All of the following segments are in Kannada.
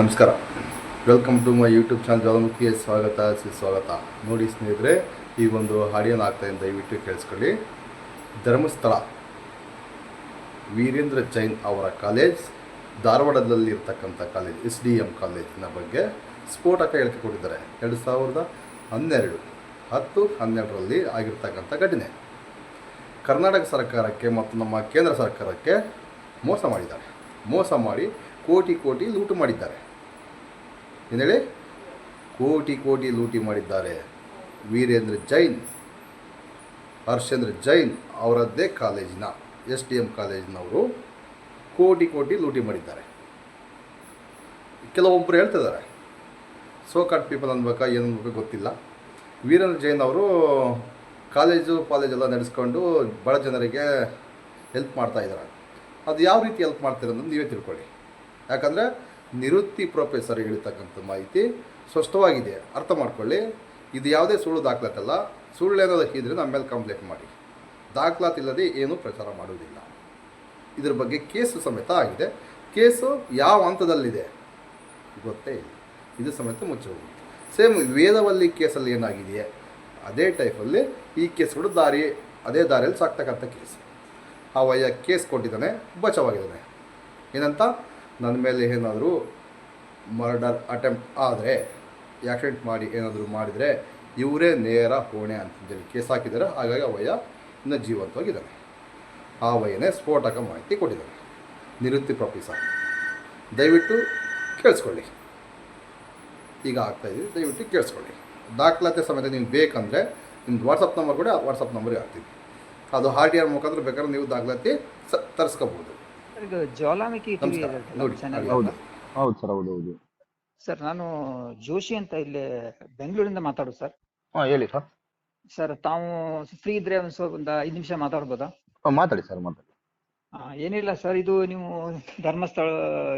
ನಮಸ್ಕಾರ. Welcome to my YouTube channel ಜ್ವಾಲಾಮುಖಿಯ ಸ್ವಾಗತ, ಸುಸ್ವಾಗತ. ನೋಡಿ ಸ್ನೇಹಿತರೆ, ಈ ಒಂದು ಹಾಡಿಯನ್ನು ಆಗ್ತಾ ಇದೆ ದಯವಿಟ್ಟು ಕೇಳಿಸ್ಕೊಳ್ಳಿ. ಧರ್ಮಸ್ಥಳ. ವೀರೇಂದ್ರ ಜೈನ್ ಅವರ ಕಾಲೇಜ್ ಧಾರವಾಡದಲ್ಲಿರ್ತಕ್ಕಂಥ ಕಾಲೇಜ್, ಎಸ್ ಡಿ ಎಂ ಕಾಲೇಜಿನ ಬಗ್ಗೆ ಸ್ಫೋಟಕ ಹೇಳಿಕೆ ಕೊಟ್ಟಿದ್ದಾರೆ. ಎರಡು ಸಾವಿರದ ಹನ್ನೆರಡು, ಹತ್ತು, ಹನ್ನೆರಡರಲ್ಲಿ ಆಗಿರ್ತಕ್ಕಂಥ ಘಟನೆ. ಕರ್ನಾಟಕ ಸರ್ಕಾರಕ್ಕೆ ಮತ್ತು ನಮ್ಮ ಕೇಂದ್ರ ಸರ್ಕಾರಕ್ಕೆ ಮೋಸ ಮಾಡಿದ್ದಾರೆ. ಮೋಸ ಮಾಡಿ ಕೋಟಿ ಕೋಟಿ ಲೂಟು ಮಾಡಿದ್ದಾರೆ. ಏನೇಳಿ ಕೋಟಿ ಕೋಟಿ ಲೂಟಿ ಮಾಡಿದ್ದಾರೆ. ವೀರೇಂದ್ರ ಜೈನ್, ಹರ್ಷೇಂದ್ರ ಜೈನ್ ಅವರದ್ದೇ ಕಾಲೇಜಿನ, ಎಸ್ ಡಿ ಎಂ ಕಾಲೇಜಿನವರು ಕೋಟಿ ಕೋಟಿ ಲೂಟಿ ಮಾಡಿದ್ದಾರೆ. ಕೆಲವೊಬ್ಬರು ಹೇಳ್ತಿದ್ದಾರೆ. ಸೋ ಕಾಟ್ ಪೀಪಲ್ ಅನ್ಬೇಕಾ, ಏನು ಅನ್ಬೇಕು ಗೊತ್ತಿಲ್ಲ. ವೀರೇಂದ್ರ ಜೈನ್ ಅವರು ಕಾಲೇಜು ಕಾಲೇಜೆಲ್ಲ ನಡೆಸ್ಕೊಂಡು ಬಡ ಜನರಿಗೆ ಹೆಲ್ಪ್ ಮಾಡ್ತಾ ಇದ್ದಾರೆ. ಅದು ಯಾವ ರೀತಿ ಹೆಲ್ಪ್ ಮಾಡ್ತಾರೆ ನೀವೇ ತಿಳ್ಕೊಳ್ಳಿ. ಯಾಕಂದರೆ ನಿವೃತ್ತಿ ಪ್ರೊಫೆಸರ್ ಹೇಳಿರ್ತಕ್ಕಂಥ ಮಾಹಿತಿ ಸ್ಪಷ್ಟವಾಗಿದೆ ಅರ್ಥ ಮಾಡ್ಕೊಳ್ಳಿ. ಇದು ಯಾವುದೇ ಸುಳ್ಳು ದಾಖಲಾತಲ್ಲ. ಸುಳ್ಳು ಏನಾದರೂ ಇದ್ದರೆ ನಮ್ಮ ಮೇಲೆ ಕಂಪ್ಲೇಂಟ್ ಮಾಡಿ. ದಾಖಲಾತಿ ಇಲ್ಲದೆ ಏನೂ ಪ್ರಚಾರ ಮಾಡುವುದಿಲ್ಲ. ಇದ್ರ ಬಗ್ಗೆ ಕೇಸು ಸಮೇತ ಆಗಿದೆ. ಕೇಸು ಯಾವ ಹಂತದಲ್ಲಿದೆ? ಗೊತ್ತೇ ಇಲ್ಲ. ಇದು ಸಮೇತ ಮುಚ್ಚಿ ಹೋಗುತ್ತೆ. ಸೇಮ್ ವೇದವಲ್ಲಿ ಕೇಸಲ್ಲಿ ಏನಾಗಿದೆಯೇ? ಅದೇ ಟೈಪಲ್ಲಿ ಈ ಕೇಸ್ಗಳು ದಾರಿ, ಅದೇ ದಾರಿಯಲ್ಲಿ ಸಾಕ್ತಕ್ಕಂಥ ಕೇಸ್. ಆ ವಯ್ಯ ಕೇಸ್ ಕೊಟ್ಟಿದ್ದಾನೆ ಬಚಾವಾಗಿದ್ದಾನೆ ಏನಂತ? ನನ್ನ ಮೇಲೆ ಏನಾದರೂ ಮರ್ಡರ್ ಅಟೆಂಪ್ಟ್ ಆದರೆ ಆ್ಯಕ್ಸಿಡೆಂಟ್ ಮಾಡಿ ಏನಾದರೂ ಮಾಡಿದರೆ, ಇವರೇ ನೇರ ಹೋಣೆ ಅಂತಂದೇಳಿ ಕೇಸ್ ಹಾಕಿದ್ದಾರೆ. ಹಾಗಾಗಿ ಅವಯ್ಯ ಇನ್ನು ಜೀವಂತವಾಗಿದ್ದಾನೆ. ಆ ವಯ್ಯನೇ ಸ್ಫೋಟಕ ಮಾಹಿತಿ ಕೊಟ್ಟಿದ್ದಾನೆ. ನಿವೃತ್ತಿ ಪ್ರೊಫೆಸರ್. ದಯವಿಟ್ಟು ಕೇಳಿಸ್ಕೊಳ್ಳಿ. ಈಗ ಆಗ್ತಾಯಿದ್ದೀವಿ ದಯವಿಟ್ಟು ಕೇಳಿಸ್ಕೊಳ್ಳಿ. ದಾಖಲಾತಿ ಸಮೇತ ನೀವು ಬೇಕಂದರೆ ನಿಮ್ದು ವಾಟ್ಸಪ್ ನಂಬರ್ ಕೂಡ ವಾಟ್ಸಪ್ ನಂಬರ್ಗೆ ಹಾಕ್ತೀವಿ ಅದು ಆರ್ ಟಿ ಆರ್ ಮುಖಾಂತರ ಬೇಕಾದ್ರೆ ನೀವು ದಾಖಲಾತಿ ಸ ತರಿಸ್ಕೋಬೋದು ಜ್ವಾಲಾಮುಖಿ ಟಿವಿ ನಮಸ್ಕಾರ. ಚಾನೆಲ್ ಹೌದು. ಹೌದು ಸರ್ ಹೌದು ಹೌದು. ಸರ್ ನಾನು ಜೋಶಿ ಅಂತ ಇಲ್ಲಿ ಬೆಂಗಳೂರಿಂದ ಮಾತಾಡೋದು ಸರ್. ಹಾಂ ಹೇಳಿ ಸರ್. ಸರ್ ತಾವು ಫ್ರೀ ಇದ್ರೆ ಒಂದು ಸ್ವಲ್ಪ ಒಂದು ಐದು ನಿಮಿಷ ಮಾತಾಡ್ಬೋದಾ? ಹಾಂ ಮಾತಾಡಿ ಸರ್ ಮಾತಾಡಿ. ಆ, ಏನಿಲ್ಲ ಸರ್ ಇದು ನೀವು ಧರ್ಮಸ್ಥಳ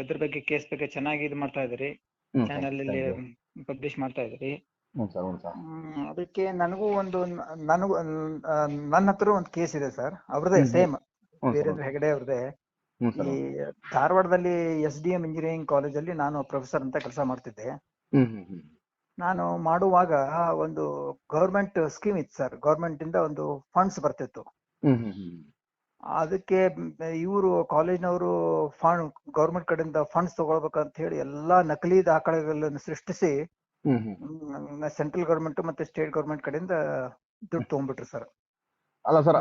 ಇದ್ರ ಬಗ್ಗೆ ಕೇಸ್ ಬಗ್ಗೆ ಚೆನ್ನಾಗಿ ಇದು ಮಾಡ್ತಾ ಇದ್ದೀರಿ. ಹ್ಞೂ ಚಾನೆಲ್ ಅಲ್ಲಿ ಪಬ್ಲಿಷ್ ಮಾಡ್ತಾ ಇದ್ದೀರಿ. ಹ್ಞೂ ಸರ್ ಹ್ಞೂ ಸರ್. ಹ್ಮ್, ಅದಕ್ಕೆ ನನಗೂ ಒಂದು ನ- ನನಗೂ ಆ, ನನ್ನ ಹತ್ರ ಒಂದು ಕೇಸ್ ಇದೆ ಸರ್. ಅವ್ರದೇ ಹ್ಮ್. ಸೇಮ್ ಹ್ಞೂ ಸರ್ ವೀರೇಂದ್ರ ಹೆಗಡೆ ಅವ್ರದೇ ಈ ಧಾರವಾಡದಲ್ಲಿ ಎಸ್ ಡಿ ಎಂ ಇಂಜಿನಿಯರಿಂಗ್ ಕಾಲೇಜಲ್ಲಿ ನಾನು ಪ್ರೊಫೆಸರ್ ಅಂತ ಕೆಲಸ ಮಾಡ್ತಿದ್ದೆ. ನಾನು ಮಾಡುವಾಗ ಒಂದು ಗೌರ್ಮೆಂಟ್ ಸ್ಕೀಮ್ ಇತ್ತು ಸರ್. ಗೌರ್ಮೆಂಟ್ ಇಂದ ಒಂದು ಫಂಡ್ಸ್ ಬರ್ತಿತ್ತು. ಅದಕ್ಕೆ ಇವರು ಕಾಲೇಜ್ನವರು ಫಂಡ್ ಗೌರ್ಮೆಂಟ್ ಕಡೆಯಿಂದ ಫಂಡ್ಸ್ ತಗೊಳ್ಬೇಕಂತ ಹೇಳಿ ಎಲ್ಲಾ ನಕಲಿ ದಾಖಲೆಗಳನ್ನು ಸೃಷ್ಟಿಸಿ ಸೆಂಟ್ರಲ್ ಗೌರ್ಮೆಂಟ್ ಮತ್ತೆ ಸ್ಟೇಟ್ ಗೌರ್ಮೆಂಟ್ ಕಡೆಯಿಂದ ದುಡ್ಡು ತಗೊಂಡ್ಬಿಟ್ರು ಸರ್. ಅಲ್ಲ ಸರ್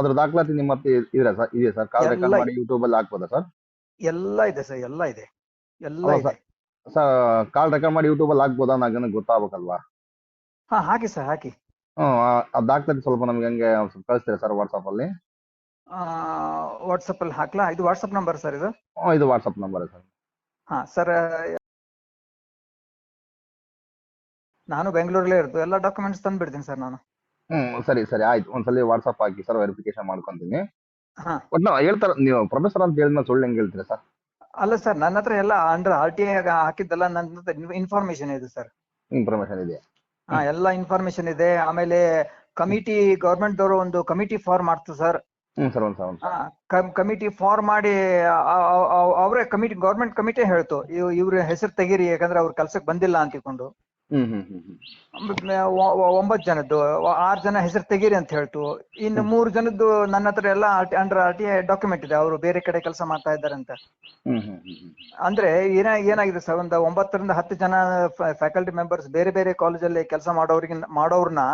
ಅದ್ರ ದಾಖಲಾತಿ ನಿಮ್ಮ ಹತ್ರ ಇದ್ರೆ ಸರ್? ಇದೆ ಸರ್? ಕಾಲ್ ರೆಕಾರ್ಡ್ ಮಾಡಿ ಯೂಟ್ಯೂಬ್ ಅಲ್ಲಿ ಹಾಕ್ಬೋದಾ ಸರ್? ಎಲ್ಲ ಇದೆ ಸರ್ ಎಲ್ಲ ಇದೆ. ಎಲ್ಲ ಅಲ್ಲ ಇದೆ. ಸರ್? ಕಾಲ್ ರೆಕಾರ್ಡ್ ಮಾಡಿ ಯೂಟ್ಯೂಬಲ್ಲಿ ಹಾಕ್ಬೋದಾ ನನಗೆ ಗೊತ್ತಾಗಬೇಕಲ್ವಾ? ಹಾ ಹಾಕಿ ಸರ್ ಹಾಕಿ. ಆ ದಾಖಲಾತಿ ಸ್ವಲ್ಪ ನಮ್ಗೆ ಹಂಗೆ ಕಳಿಸ್ತೀರ ಸ್ವಲ್ಪ ಕಳಿಸ್ತೀರಾ ಸರ್ ಆ ವಾಟ್ಸಪ್ ಅಲ್ಲಿ ಹಾಕ್ಲಾ? ಇದು ವಾಟ್ಸಪ್ ನಂಬರ್ ಸರ್ ಇದು? ಹ್ಞೂ ಇದು ವಾಟ್ಸಪ್ ನಂಬರ್ ಸರ್. ಹಾ ಸರ್ ನಾನು ಬೆಂಗಳೂರಲ್ಲೇ ಇರ್ತು ಎಲ್ಲ ಡಾಕ್ಯುಮೆಂಟ್ಸ್ ತಂದು ಬಿಡ್ತೀನಿ ಸರ್ ನಾನು. ಹ್ಞೂ ಸರಿ ಸರಿ ಆಯ್ತು. ಒಂದ್ಸಲಿ ವಾಟ್ಸಪ್ ಹಾಕಿ ಸರ್ ವೆರಿಫಿಕೇಶನ್ ಮಾಡ್ಕೊಂತೀನಿ. ಹಾ. ಬಟ್ ನಾವು ಹೇಳ್ತಾರ ನೀವು ಪ್ರೊಫೆಸರ್ ಅಂತ ಹೇಳಿದ್ಮೇಲೆ ಸುಳ್ಳು ಹೆಂಗೆ ಹೇಳ್ತೀರಾ ಸರ್ ಅಲ್ಲ ಸರ್ ನನ್ನ ಹತ್ರ ಎಲ್ಲ ಅಂಡರ್ ಆರ್ ಟಿ ಐ ಹಾಕಿದ್ದೆಲ್ಲ ನನ್ನ ಇನ್ಫಾರ್ಮೇಶನ್ ಇದೆ ಸರ್ ಇನ್ಫಾರ್ಮೇಶನ್ ಇದೆಯಾ? ಹಾ ಎಲ್ಲ ಇನ್ಫಾರ್ಮೇಶನ್ ಇದೆ. ಆಮೇಲೆ ಕಮಿಟಿ ಗೌರ್ಮೆಂಟ್ ದವರು ಒಂದು ಕಮಿಟಿ ಫಾರ್ಮ್ ಮಾಡ್ತು ಸರ್ ಹ್ಞೂ ಸರ್ ಒಂದ್ ಸರ್ ಕಮಿಟಿ ಫಾರ್ಮ್ ಮಾಡಿ ಅವರೇ ಕಮಿಟಿ ಗೌರ್ಮೆಂಟ್ ಕಮಿಟಿ ಹೇಳ್ತು. ಇವ್- ಇವ್ರ ಹೆಸರು ತೆಗೀರಿ ಯಾಕಂದ್ರೆ ಅವ್ರ ಕೆಲ್ಸಕ್ಕೆ ಬಂದಿಲ್ಲ ಅಂತ ತಿಳ್ಕೊಂಡು ಹ್ಮ್ ಹ್ಮ್ ಹ್ಮ್ ಹ್ಮ್ ಒಂಬತ್ತು ಜನದ್ದು ಆರು ಜನ ಹೆಸರು ತೆಗೀರಿ ಅಂತ ಹೇಳ್ತು. ಇನ್ನು ಮೂರು ಜನದ್ದು ನನ್ನ ಹತ್ರ ಎಲ್ಲ ಅಂಡರ್ ಆರ್ ಟಿ ಡಾಕ್ಯುಮೆಂಟ್ ಇದೆ. ಅವರು ಬೇರೆ ಕಡೆ ಕೆಲಸ ಮಾಡ್ತಾ ಇದ್ದಾರೆ ಅಂತ. ಅಂದ್ರೆ ಏನ ಏನಾಗಿದೆ ಸರ್? ಒಂದು ಒಂಬತ್ತರಿಂದ ಹತ್ತು ಜನ ಫ್ಯಾಕಲ್ಟಿ ಮೆಂಬರ್ಸ್ ಬೇರೆ ಬೇರೆ ಕಾಲೇಜಲ್ಲಿ ಕೆಲಸ ಮಾಡೋರಿಗೆ ಮಾಡೋರ್ನ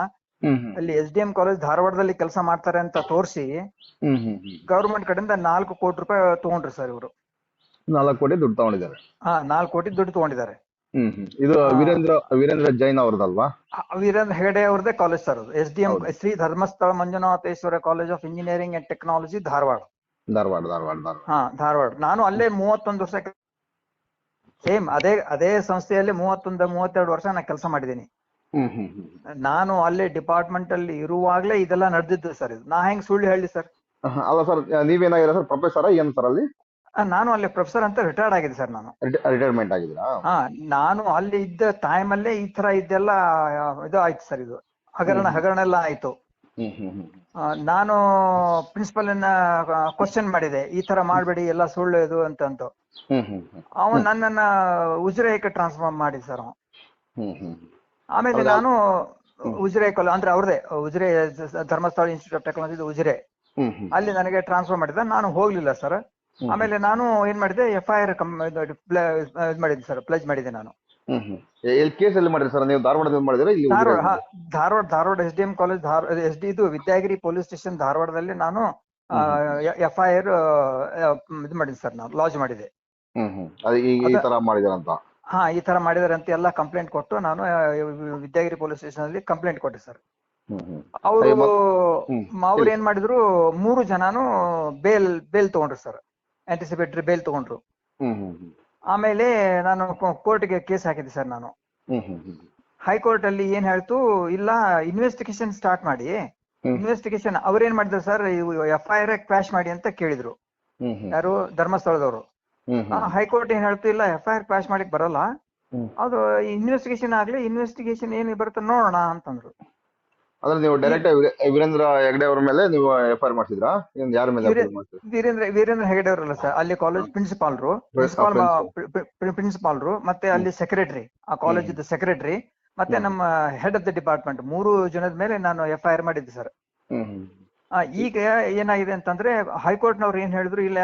ಅಲ್ಲಿ ಎಸ್ ಡಿ ಎಂ ಕಾಲೇಜ್ ಧಾರವಾಡದಲ್ಲಿ ಕೆಲಸ ಮಾಡ್ತಾರೆ ಅಂತ ತೋರಿಸಿ ಗೌರ್ಮೆಂಟ್ ಕಡೆಯಿಂದ ನಾಲ್ಕು ಕೋಟಿ ರೂಪಾಯಿ ತಗೊಂಡ್ರು ಸರ್ ಇವರು. ನಾಲ್ಕು ಕೋಟಿ ದುಡ್ಡು ತಗೊಂಡಿದ್ದಾರೆ. ಹಾ ನಾಲ್ಕು ಕೋಟಿ ದುಡ್ಡು ತಗೊಂಡಿದ್ದಾರೆ. ಹ್ಮ್ ಇದು ವೀರೇಂದ್ರ ವೀರೇಂದ್ರ ಜೈನ್ ಅವ್ರದಲ್ವಾ? ವೀರೇಂದ್ರ ಹೆಗಡೆ ಅವ್ರದೇ college sir S D M Shri Dharmasthala Manjunatheshwara college of engineering and technology Dharwad. Dharwad Dharwad ಹಾ ಧಾರವಾಡ. ನಾನು ಅಲ್ಲೇ ಮೂವತ್ತೊಂದು ವರ್ಷ ಸೇಮ್ ಅದೇ ಅದೇ ಸಂಸ್ಥೆಯಲ್ಲಿ ಮೂವತ್ತೊಂದು ಮೂವತ್ತೆರಡು ವರ್ಷ ನಾನು ಕೆಲಸ ಮಾಡಿದ್ದೀನಿ. ನಾನು ಅಲ್ಲೇ ಡಿಪಾರ್ಟ್ಮೆಂಟ್ ಅಲ್ಲಿ ಇರುವಾಗಲೇ ಇದೆಲ್ಲ ನಡೆದಿದ್ದು ಸರ್ ಇದು. ನಾ ಹೆಂಗ್ ಸುಳ್ಳು ಹೇಳಿ ಸರ್ ಅಲ್ಲ ಸರ್ ನೀವೇನಾಗಿರ ಸರ್ ಪ್ರೊಫೆಸರ್ ಏನ್ ಸರ್ ಅಲ್ಲಿ? ನಾನು ಅಲ್ಲಿ ಪ್ರೊಫೆಸರ್ ಅಂತ ರಿಟೈರ್ಡ್ ಆಗಿದೆ ಸರ್ ನಾನು. ರಿಟೈರ್ಮೆಂಟ್ ಆಗಿದ್ದೀರಾ? ಹಾ ನಾನು ಅಲ್ಲಿ ಇದ್ದ ಟೈಮ್ ಅಲ್ಲೇ ಈ ತರ ಇದೆಲ್ಲ ಇದು ಆಯ್ತು ಸರ್ ಇದು. ಹಗರಣ ಹಗರಣ ಎಲ್ಲ ಆಯ್ತು. ಆ, ನಾನು ಪ್ರಿನ್ಸಿಪಲ್ ಅನ್ನ ಕ್ವಶನ್ ಮಾಡಿದೆ. ಈ ತರ ಮಾಡ್ಬೇಡಿ ಎಲ್ಲ ಸುಳ್ಳು ಇದು ಅಂತಂತ ಹ್ಮ್ ಹ್ಮ್ ಹ್ಮ್. ಅವನು ನನ್ನನ್ನ ಉಜಿರೆಗೆ ಟ್ರಾನ್ಸ್ಫರ್ ಮಾಡಿ ಸರ್ ಅವ ಹ್ಮ್ ಹ್ಮ್ ಆಮೇಲೆ ನಾನು ಉಜಿರೆ ಕಾಲ ಅಂದ್ರೆ ಅವ್ರದೇ Ujire Dharmasthala institute of technology Ujire. ಹ್ಮ್ ಹ್ಮ್. ಅಲ್ಲಿ ನನಗೆ ಟ್ರಾನ್ಸ್ಫರ್ ಮಾಡಿದ. ನಾನು ಹೋಗ್ಲಿಲ್ಲ ಸರ್. ಆಮೇಲೆ ನಾನು ಏನ್ ಮಾಡಿದೆ ಎಫ್ ಐ ಆರ್ ಮಾಡಿದ್ದೆ ಸರ್ ಪ್ಲೇಜ್ ಮಾಡಿದೆ ನಾನು. ಕೇಸ್ ಎಲ್ಲಿ ಸರ್ ನೀವು ಧಾರವಾಡದಲ್ಲಿ ಮಾಡಿದಿರಾ ಇಲ್ಲಿ ಧಾರವಾಡ ಹಾ, Dharwad Dharwad S D M college S D ಇದು ವಿದ್ಯಾಗಿರಿ ಪೊಲೀಸ್ ಸ್ಟೇಷನ್ ಧಾರವಾಡದಲ್ಲಿ ನಾನು ಎಫ್ ಐ ಆರ್ ಇದು ಮಾಡಿದ್ದೆ ಸರ್ ನಾನು ಲಾಜ್ ಮಾಡಿದೆ ಈ ತರ ಮಾಡಿದಾರಂತ ಹಾ ಈ ತರ ಮಾಡಿದಾರೆ ಅಂತ ಎಲ್ಲ ಕಂಪ್ಲೇಂಟ್ ಕೊಟ್ಟು ನಾನು ವಿದ್ಯಾಗಿರಿ ಪೊಲೀಸ್ ಸ್ಟೇಷನ್ ಅಲ್ಲಿ ಕಂಪ್ಲೇಂಟ್ ಕೊಟ್ಟೆ ಸರ್ ಅವರು. ಏನ್ ಮಾಡಿದ್ರು ಮೂರು ಜನಾನು ಬೇಲ್ ಬೇಲ್ ತಗೊಂಡ್ರು ಸರ್ ಆಂಟಿಸಿಪೇಟರಿ ಬೇಲ್ ತಗೊಂಡ್ರು. ಆಮೇಲೆ ನಾನು ಕೋರ್ಟ್ಗೆ ಕೇಸ್ ಹಾಕಿದ್ದೆ ಸರ್ ನಾನು. ಹೈಕೋರ್ಟ್ ಅಲ್ಲಿ ಏನ್ ಹೇಳ್ತು ಇಲ್ಲ ಇನ್ವೆಸ್ಟಿಗೇಷನ್ ಸ್ಟಾರ್ಟ್ ಮಾಡಿ. ಇನ್ವೆಸ್ಟಿಗೇಷನ್ ಅವ್ರೇನ್ ಮಾಡಿದ್ರು sir F I R quash ಮಾಡಿ ಅಂತ ಕೇಳಿದ್ರು. ಯಾರು? ಧರ್ಮಸ್ಥಳದವರು. ಹೈಕೋರ್ಟ್ ಏನ್ ಹೇಳ್ತು ಇಲ್ಲ ಎಫ್ ಐ ಆರ್ ಕ್ವಾಶ್ ಮಾಡಕ್ ಬರಲ್ಲ. ಅದು ಇನ್ವೆಸ್ಟಿಗೇಷನ್ ಆಗ್ಲಿ ಇನ್ವೆಸ್ಟಿಗೇಷನ್ ಏನ್ ಬರುತ್ತೆ ನೋಡೋಣ ಅಂತಂದ್ರು. ಅಂದ್ರೆ ನೀವು ಡೈರೆಕ್ಟ್ ವೀರೇಂದ್ರ ಹೆಗಡೆ ಅವ್ರ ಮೇಲೆ ನೀವು ಎಫ್ ಐ ಆರ್ ಮಾಡಿಸಿದ್ರಾ ಯಾರ ಮೇಲೆ? ವೀರೇಂದ್ರ ವೀರೇಂದ್ರ ಹೆಗಡೆ ಅವರಲ್ಲ ಸರ್ ಅಲ್ಲಿ ಕಾಲೇಜ್ ಪ್ರಿನ್ಸಿಪಾಲ್ರು ಪ್ರಿನ್ಸಿಪಾಲ್ ಪ್ರಿನ್ಸಿಪಾಲ್ರು ಮತ್ತೆ ಅಲ್ಲಿ ಸೆಕ್ರೆಟರಿ ಆ ಕಾಲೇಜ್ ಸೆಕ್ರೆಟರಿ ಮತ್ತೆ ನಮ್ಮ ಹೆಡ್ ಆಫ್ ದ ಡಿಪಾರ್ಟ್ಮೆಂಟ್ ಮೂರು ಜನದ ಮೇಲೆ ನಾನು ಎಫ್ ಐ ಆರ್ ಮಾಡಿದ್ದೆ ಸರ್ ಈಗ ಏನಾಗಿದೆ ಅಂತಂದ್ರೆ ಹೈಕೋರ್ಟ್ ನವರು ಏನ್ ಹೇಳಿದ್ರು ಇಲ್ಲ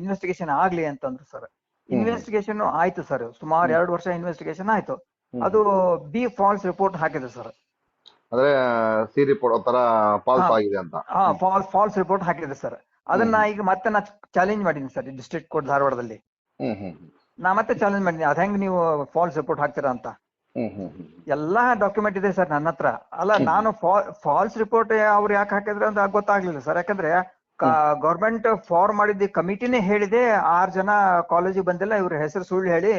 ಇನ್ವೆಸ್ಟಿಗೇಷನ್ ಆಗ್ಲಿ ಅಂತಂದ್ರು ಸರ್ ಇನ್ವೆಸ್ಟಿಗೇಷನ್ ಆಯ್ತು ಸರ್ ಸುಮಾರು ಎರಡು ವರ್ಷ ಇನ್ವೆಸ್ಟಿಗೇಷನ್ ಆಯ್ತು. ಅದು ಬಿ ಫಾಲ್ಸ್ ರಿಪೋರ್ಟ್ ಹಾಕಿದ್ರು ಸರ್ ಅಂದ್ರೆ ಸಿ ರಿಪೋರ್ಟ್ ತರ ಫಾಲ್ಸ್ ಆಗಿದೆ ಅಂತ. ಹಾ ಫಾಲ್ಸ್ ಫಾಲ್ಸ್ ರಿಪೋರ್ಟ್ ಹಾಕಿದೆ ಸರ್ ಅದನ್ನ ಈಗ ಮತ್ತೆ ನಾ ಚಾಲೆಂಜ್ ಮಾಡಿನಿ ಸರ್ ಡಿಸ್ಟ್ರಿಕ್ಟ್ ಕೋರ್ಟ್ ಧಾರವಾಡದಲ್ಲಿ. ನಾ ಮತ್ತೆ ಚಾಲೆಂಜ್ ಮಾಡಿನಿ ಅದ್ ಹೆಂಗ್ ನೀವು ಫಾಲ್ಸ್ ರಿಪೋರ್ಟ್ ಹಾಕ್ತೀರಾ ಅಂತ. ಎಲ್ಲಾ ಡಾಕ್ಯುಮೆಂಟ್ ಇದೆ ಸರ್ ನನ್ನ ಹತ್ರ. ಅಲ್ಲ ನಾನು ಫಾಲ್ಸ್ ರಿಪೋರ್ಟ್ ಅವ್ರು ಯಾಕೆ ಹಾಕಿದ್ರೆ ಅಂತ ಗೊತ್ತಾಗ್ಲಿಲ್ಲ ಸರ್ ಯಾಕಂದ್ರೆ ಗೌರ್ಮೆಂಟ್ ಫಾರ್ಮ್ ಮಾಡಿದ್ದ ಕಮಿಟಿನೇ ಹೇಳಿದೆ ಆರ್ ಜನ ಕಾಲೇಜಿಗೆ ಬಂದಿಲ್ಲ ಇವ್ರ ಹೆಸರು ಸುಳ್ಳು ಹೇಳಿ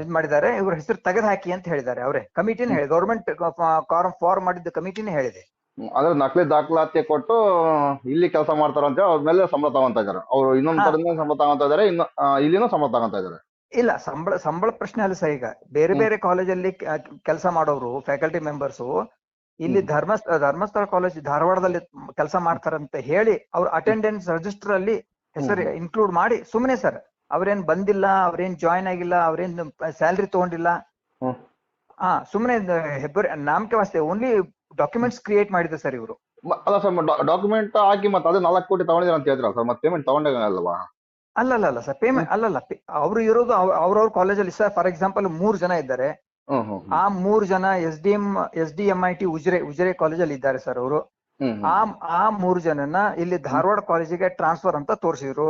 ಇದ್ ಮಾಡಿದ್ದಾರೆ. ಇವ್ರ ಹೆಸರು ತೆಗೆದು ಹಾಕಿ ಅಂತ ಹೇಳಿದ್ದಾರೆ ಅವರೇ. ಕಮಿಟಿನ ಹೇಳಿ ಗೌರ್ಮೆಂಟ್ ಫಾರ್ಮ್ ಮಾಡಿದ್ದ ಕಮಿಟಿನೇ ಹೇಳಿದೆ. ಅಂದ್ರೆ ನಕಲಿ ದಾಖಲಾತಿ ಕೊಟ್ಟು ಇಲ್ಲಿ ಕೆಲಸ ಮಾಡ್ತಾರ ಅಂತ ಹೇಳಿ ಅವ್ರ ಮೇಲೆ ಸಂಬಳ ತಗೊಂತ ಇದಾರೆ ಅವ್ರು ಇನ್ನೊಂದ್ ಕಡೆ ಕಡೆಯಿಂದ ಸಂಬಳ ತಗೊಂತ ಇದಾರೆ ಇನ್ನು ಇಲ್ಲಿನೂ ಸಂಬಳ ತಗೊಂತ ಇದಾರೆ ಇಲ್ಲ ಸಂಬಳ ಸಂಬಳ ಪ್ರಶ್ನೆ ಅಲ್ಲ ಸರ್ ಈಗ. ಬೇರೆ. ಬೇರೆ ಕಾಲೇಜಲ್ಲಿ ಕೆಲಸ ಮಾಡೋರು ಫ್ಯಾಕಲ್ಟಿ ಮೆಂಬರ್ಸ್ ಇಲ್ಲಿ ಧರ್ಮಸ್ಥ ಧರ್ಮಸ್ಥಳ ಧರ್ಮಸ್ಥಳ ಕಾಲೇಜ್ ಧಾರವಾಡದಲ್ಲಿ ಕೆಲಸ ಮಾಡ್ತಾರಂತ ಹೇಳಿ ಅವ್ರ ಅಟೆಂಡೆನ್ಸ್ ರಿಜಿಸ್ಟರ್ ಅಲ್ಲಿ ಹೆಸರು. ಇನ್ಕ್ಲೂಡ್ ಮಾಡಿ ಸುಮ್ಮನೆ ಸರ್. ಅವ್ರೇನ್ ಬಂದಿಲ್ಲ ಅವ್ರೇನ್ ಜಾಯ್ನ್ ಆಗಿಲ್ಲ ಅವ್ರೇನ್ ಸ್ಯಾಲ್ರಿ ತಗೊಂಡಿಲ್ಲ. ಹಾ ಸುಮ್ಮನೆ ಹೆಬ್ಬರಿ ನಾಮಕೆ ವಾಸ್ತೆ ಓನ್ಲಿ ಡಾಕ್ಯುಮೆಂಟ್ಸ್ ಕ್ರಿಯೇಟ್ ಮಾಡಿದ್ರು ಸರ್ ಇವರು. ಅಲ್ಲ ಸರ್ ಡಾಕ್ಯುಮೆಂಟ್ ಹಾಕಿ ಮತ್ತೆ ಅದೇ ನಾಲ್ಕು ಕೋಟಿ ತಗೊಂಡಿದ್ದಾರೆ ಅಂತ ಹೇಳಿದ್ರು ಸರ್ ಮತ್ತೆ ಪೇಮೆಂಟ್ ತಗೊಂಡಾಗ ಅಲ್ಲ ಅಲ್ಲ ಅಲ್ಲ ಸರ್ ಪೇಮೆಂಟ್ ಅಲ್ಲಲ್ಲ ಅವ್ರು ಇರೋದು ಅವ್ರವ್ರ ಕಾಲೇಜಲ್ಲಿ ಸರ್ ಫಾರ್ ಎಕ್ಸಾಂಪಲ್ ಮೂರ್ ಜನ ಇದ್ದಾರೆ. ಆ ಮೂರ್ ಜನ S D M S D M I T Ujire Ujire ಕಾಲೇಜಲ್ಲಿ ಇದ್ದಾರೆ ಸರ್ ಅವರು. ಆ ಆ ಮೂರು ಜನನ ಇಲ್ಲಿ ಧಾರವಾಡ ಕಾಲೇಜಿಗೆ ಟ್ರಾನ್ಸ್ಫರ್ ಅಂತ ತೋರಿಸಿದ್ರು.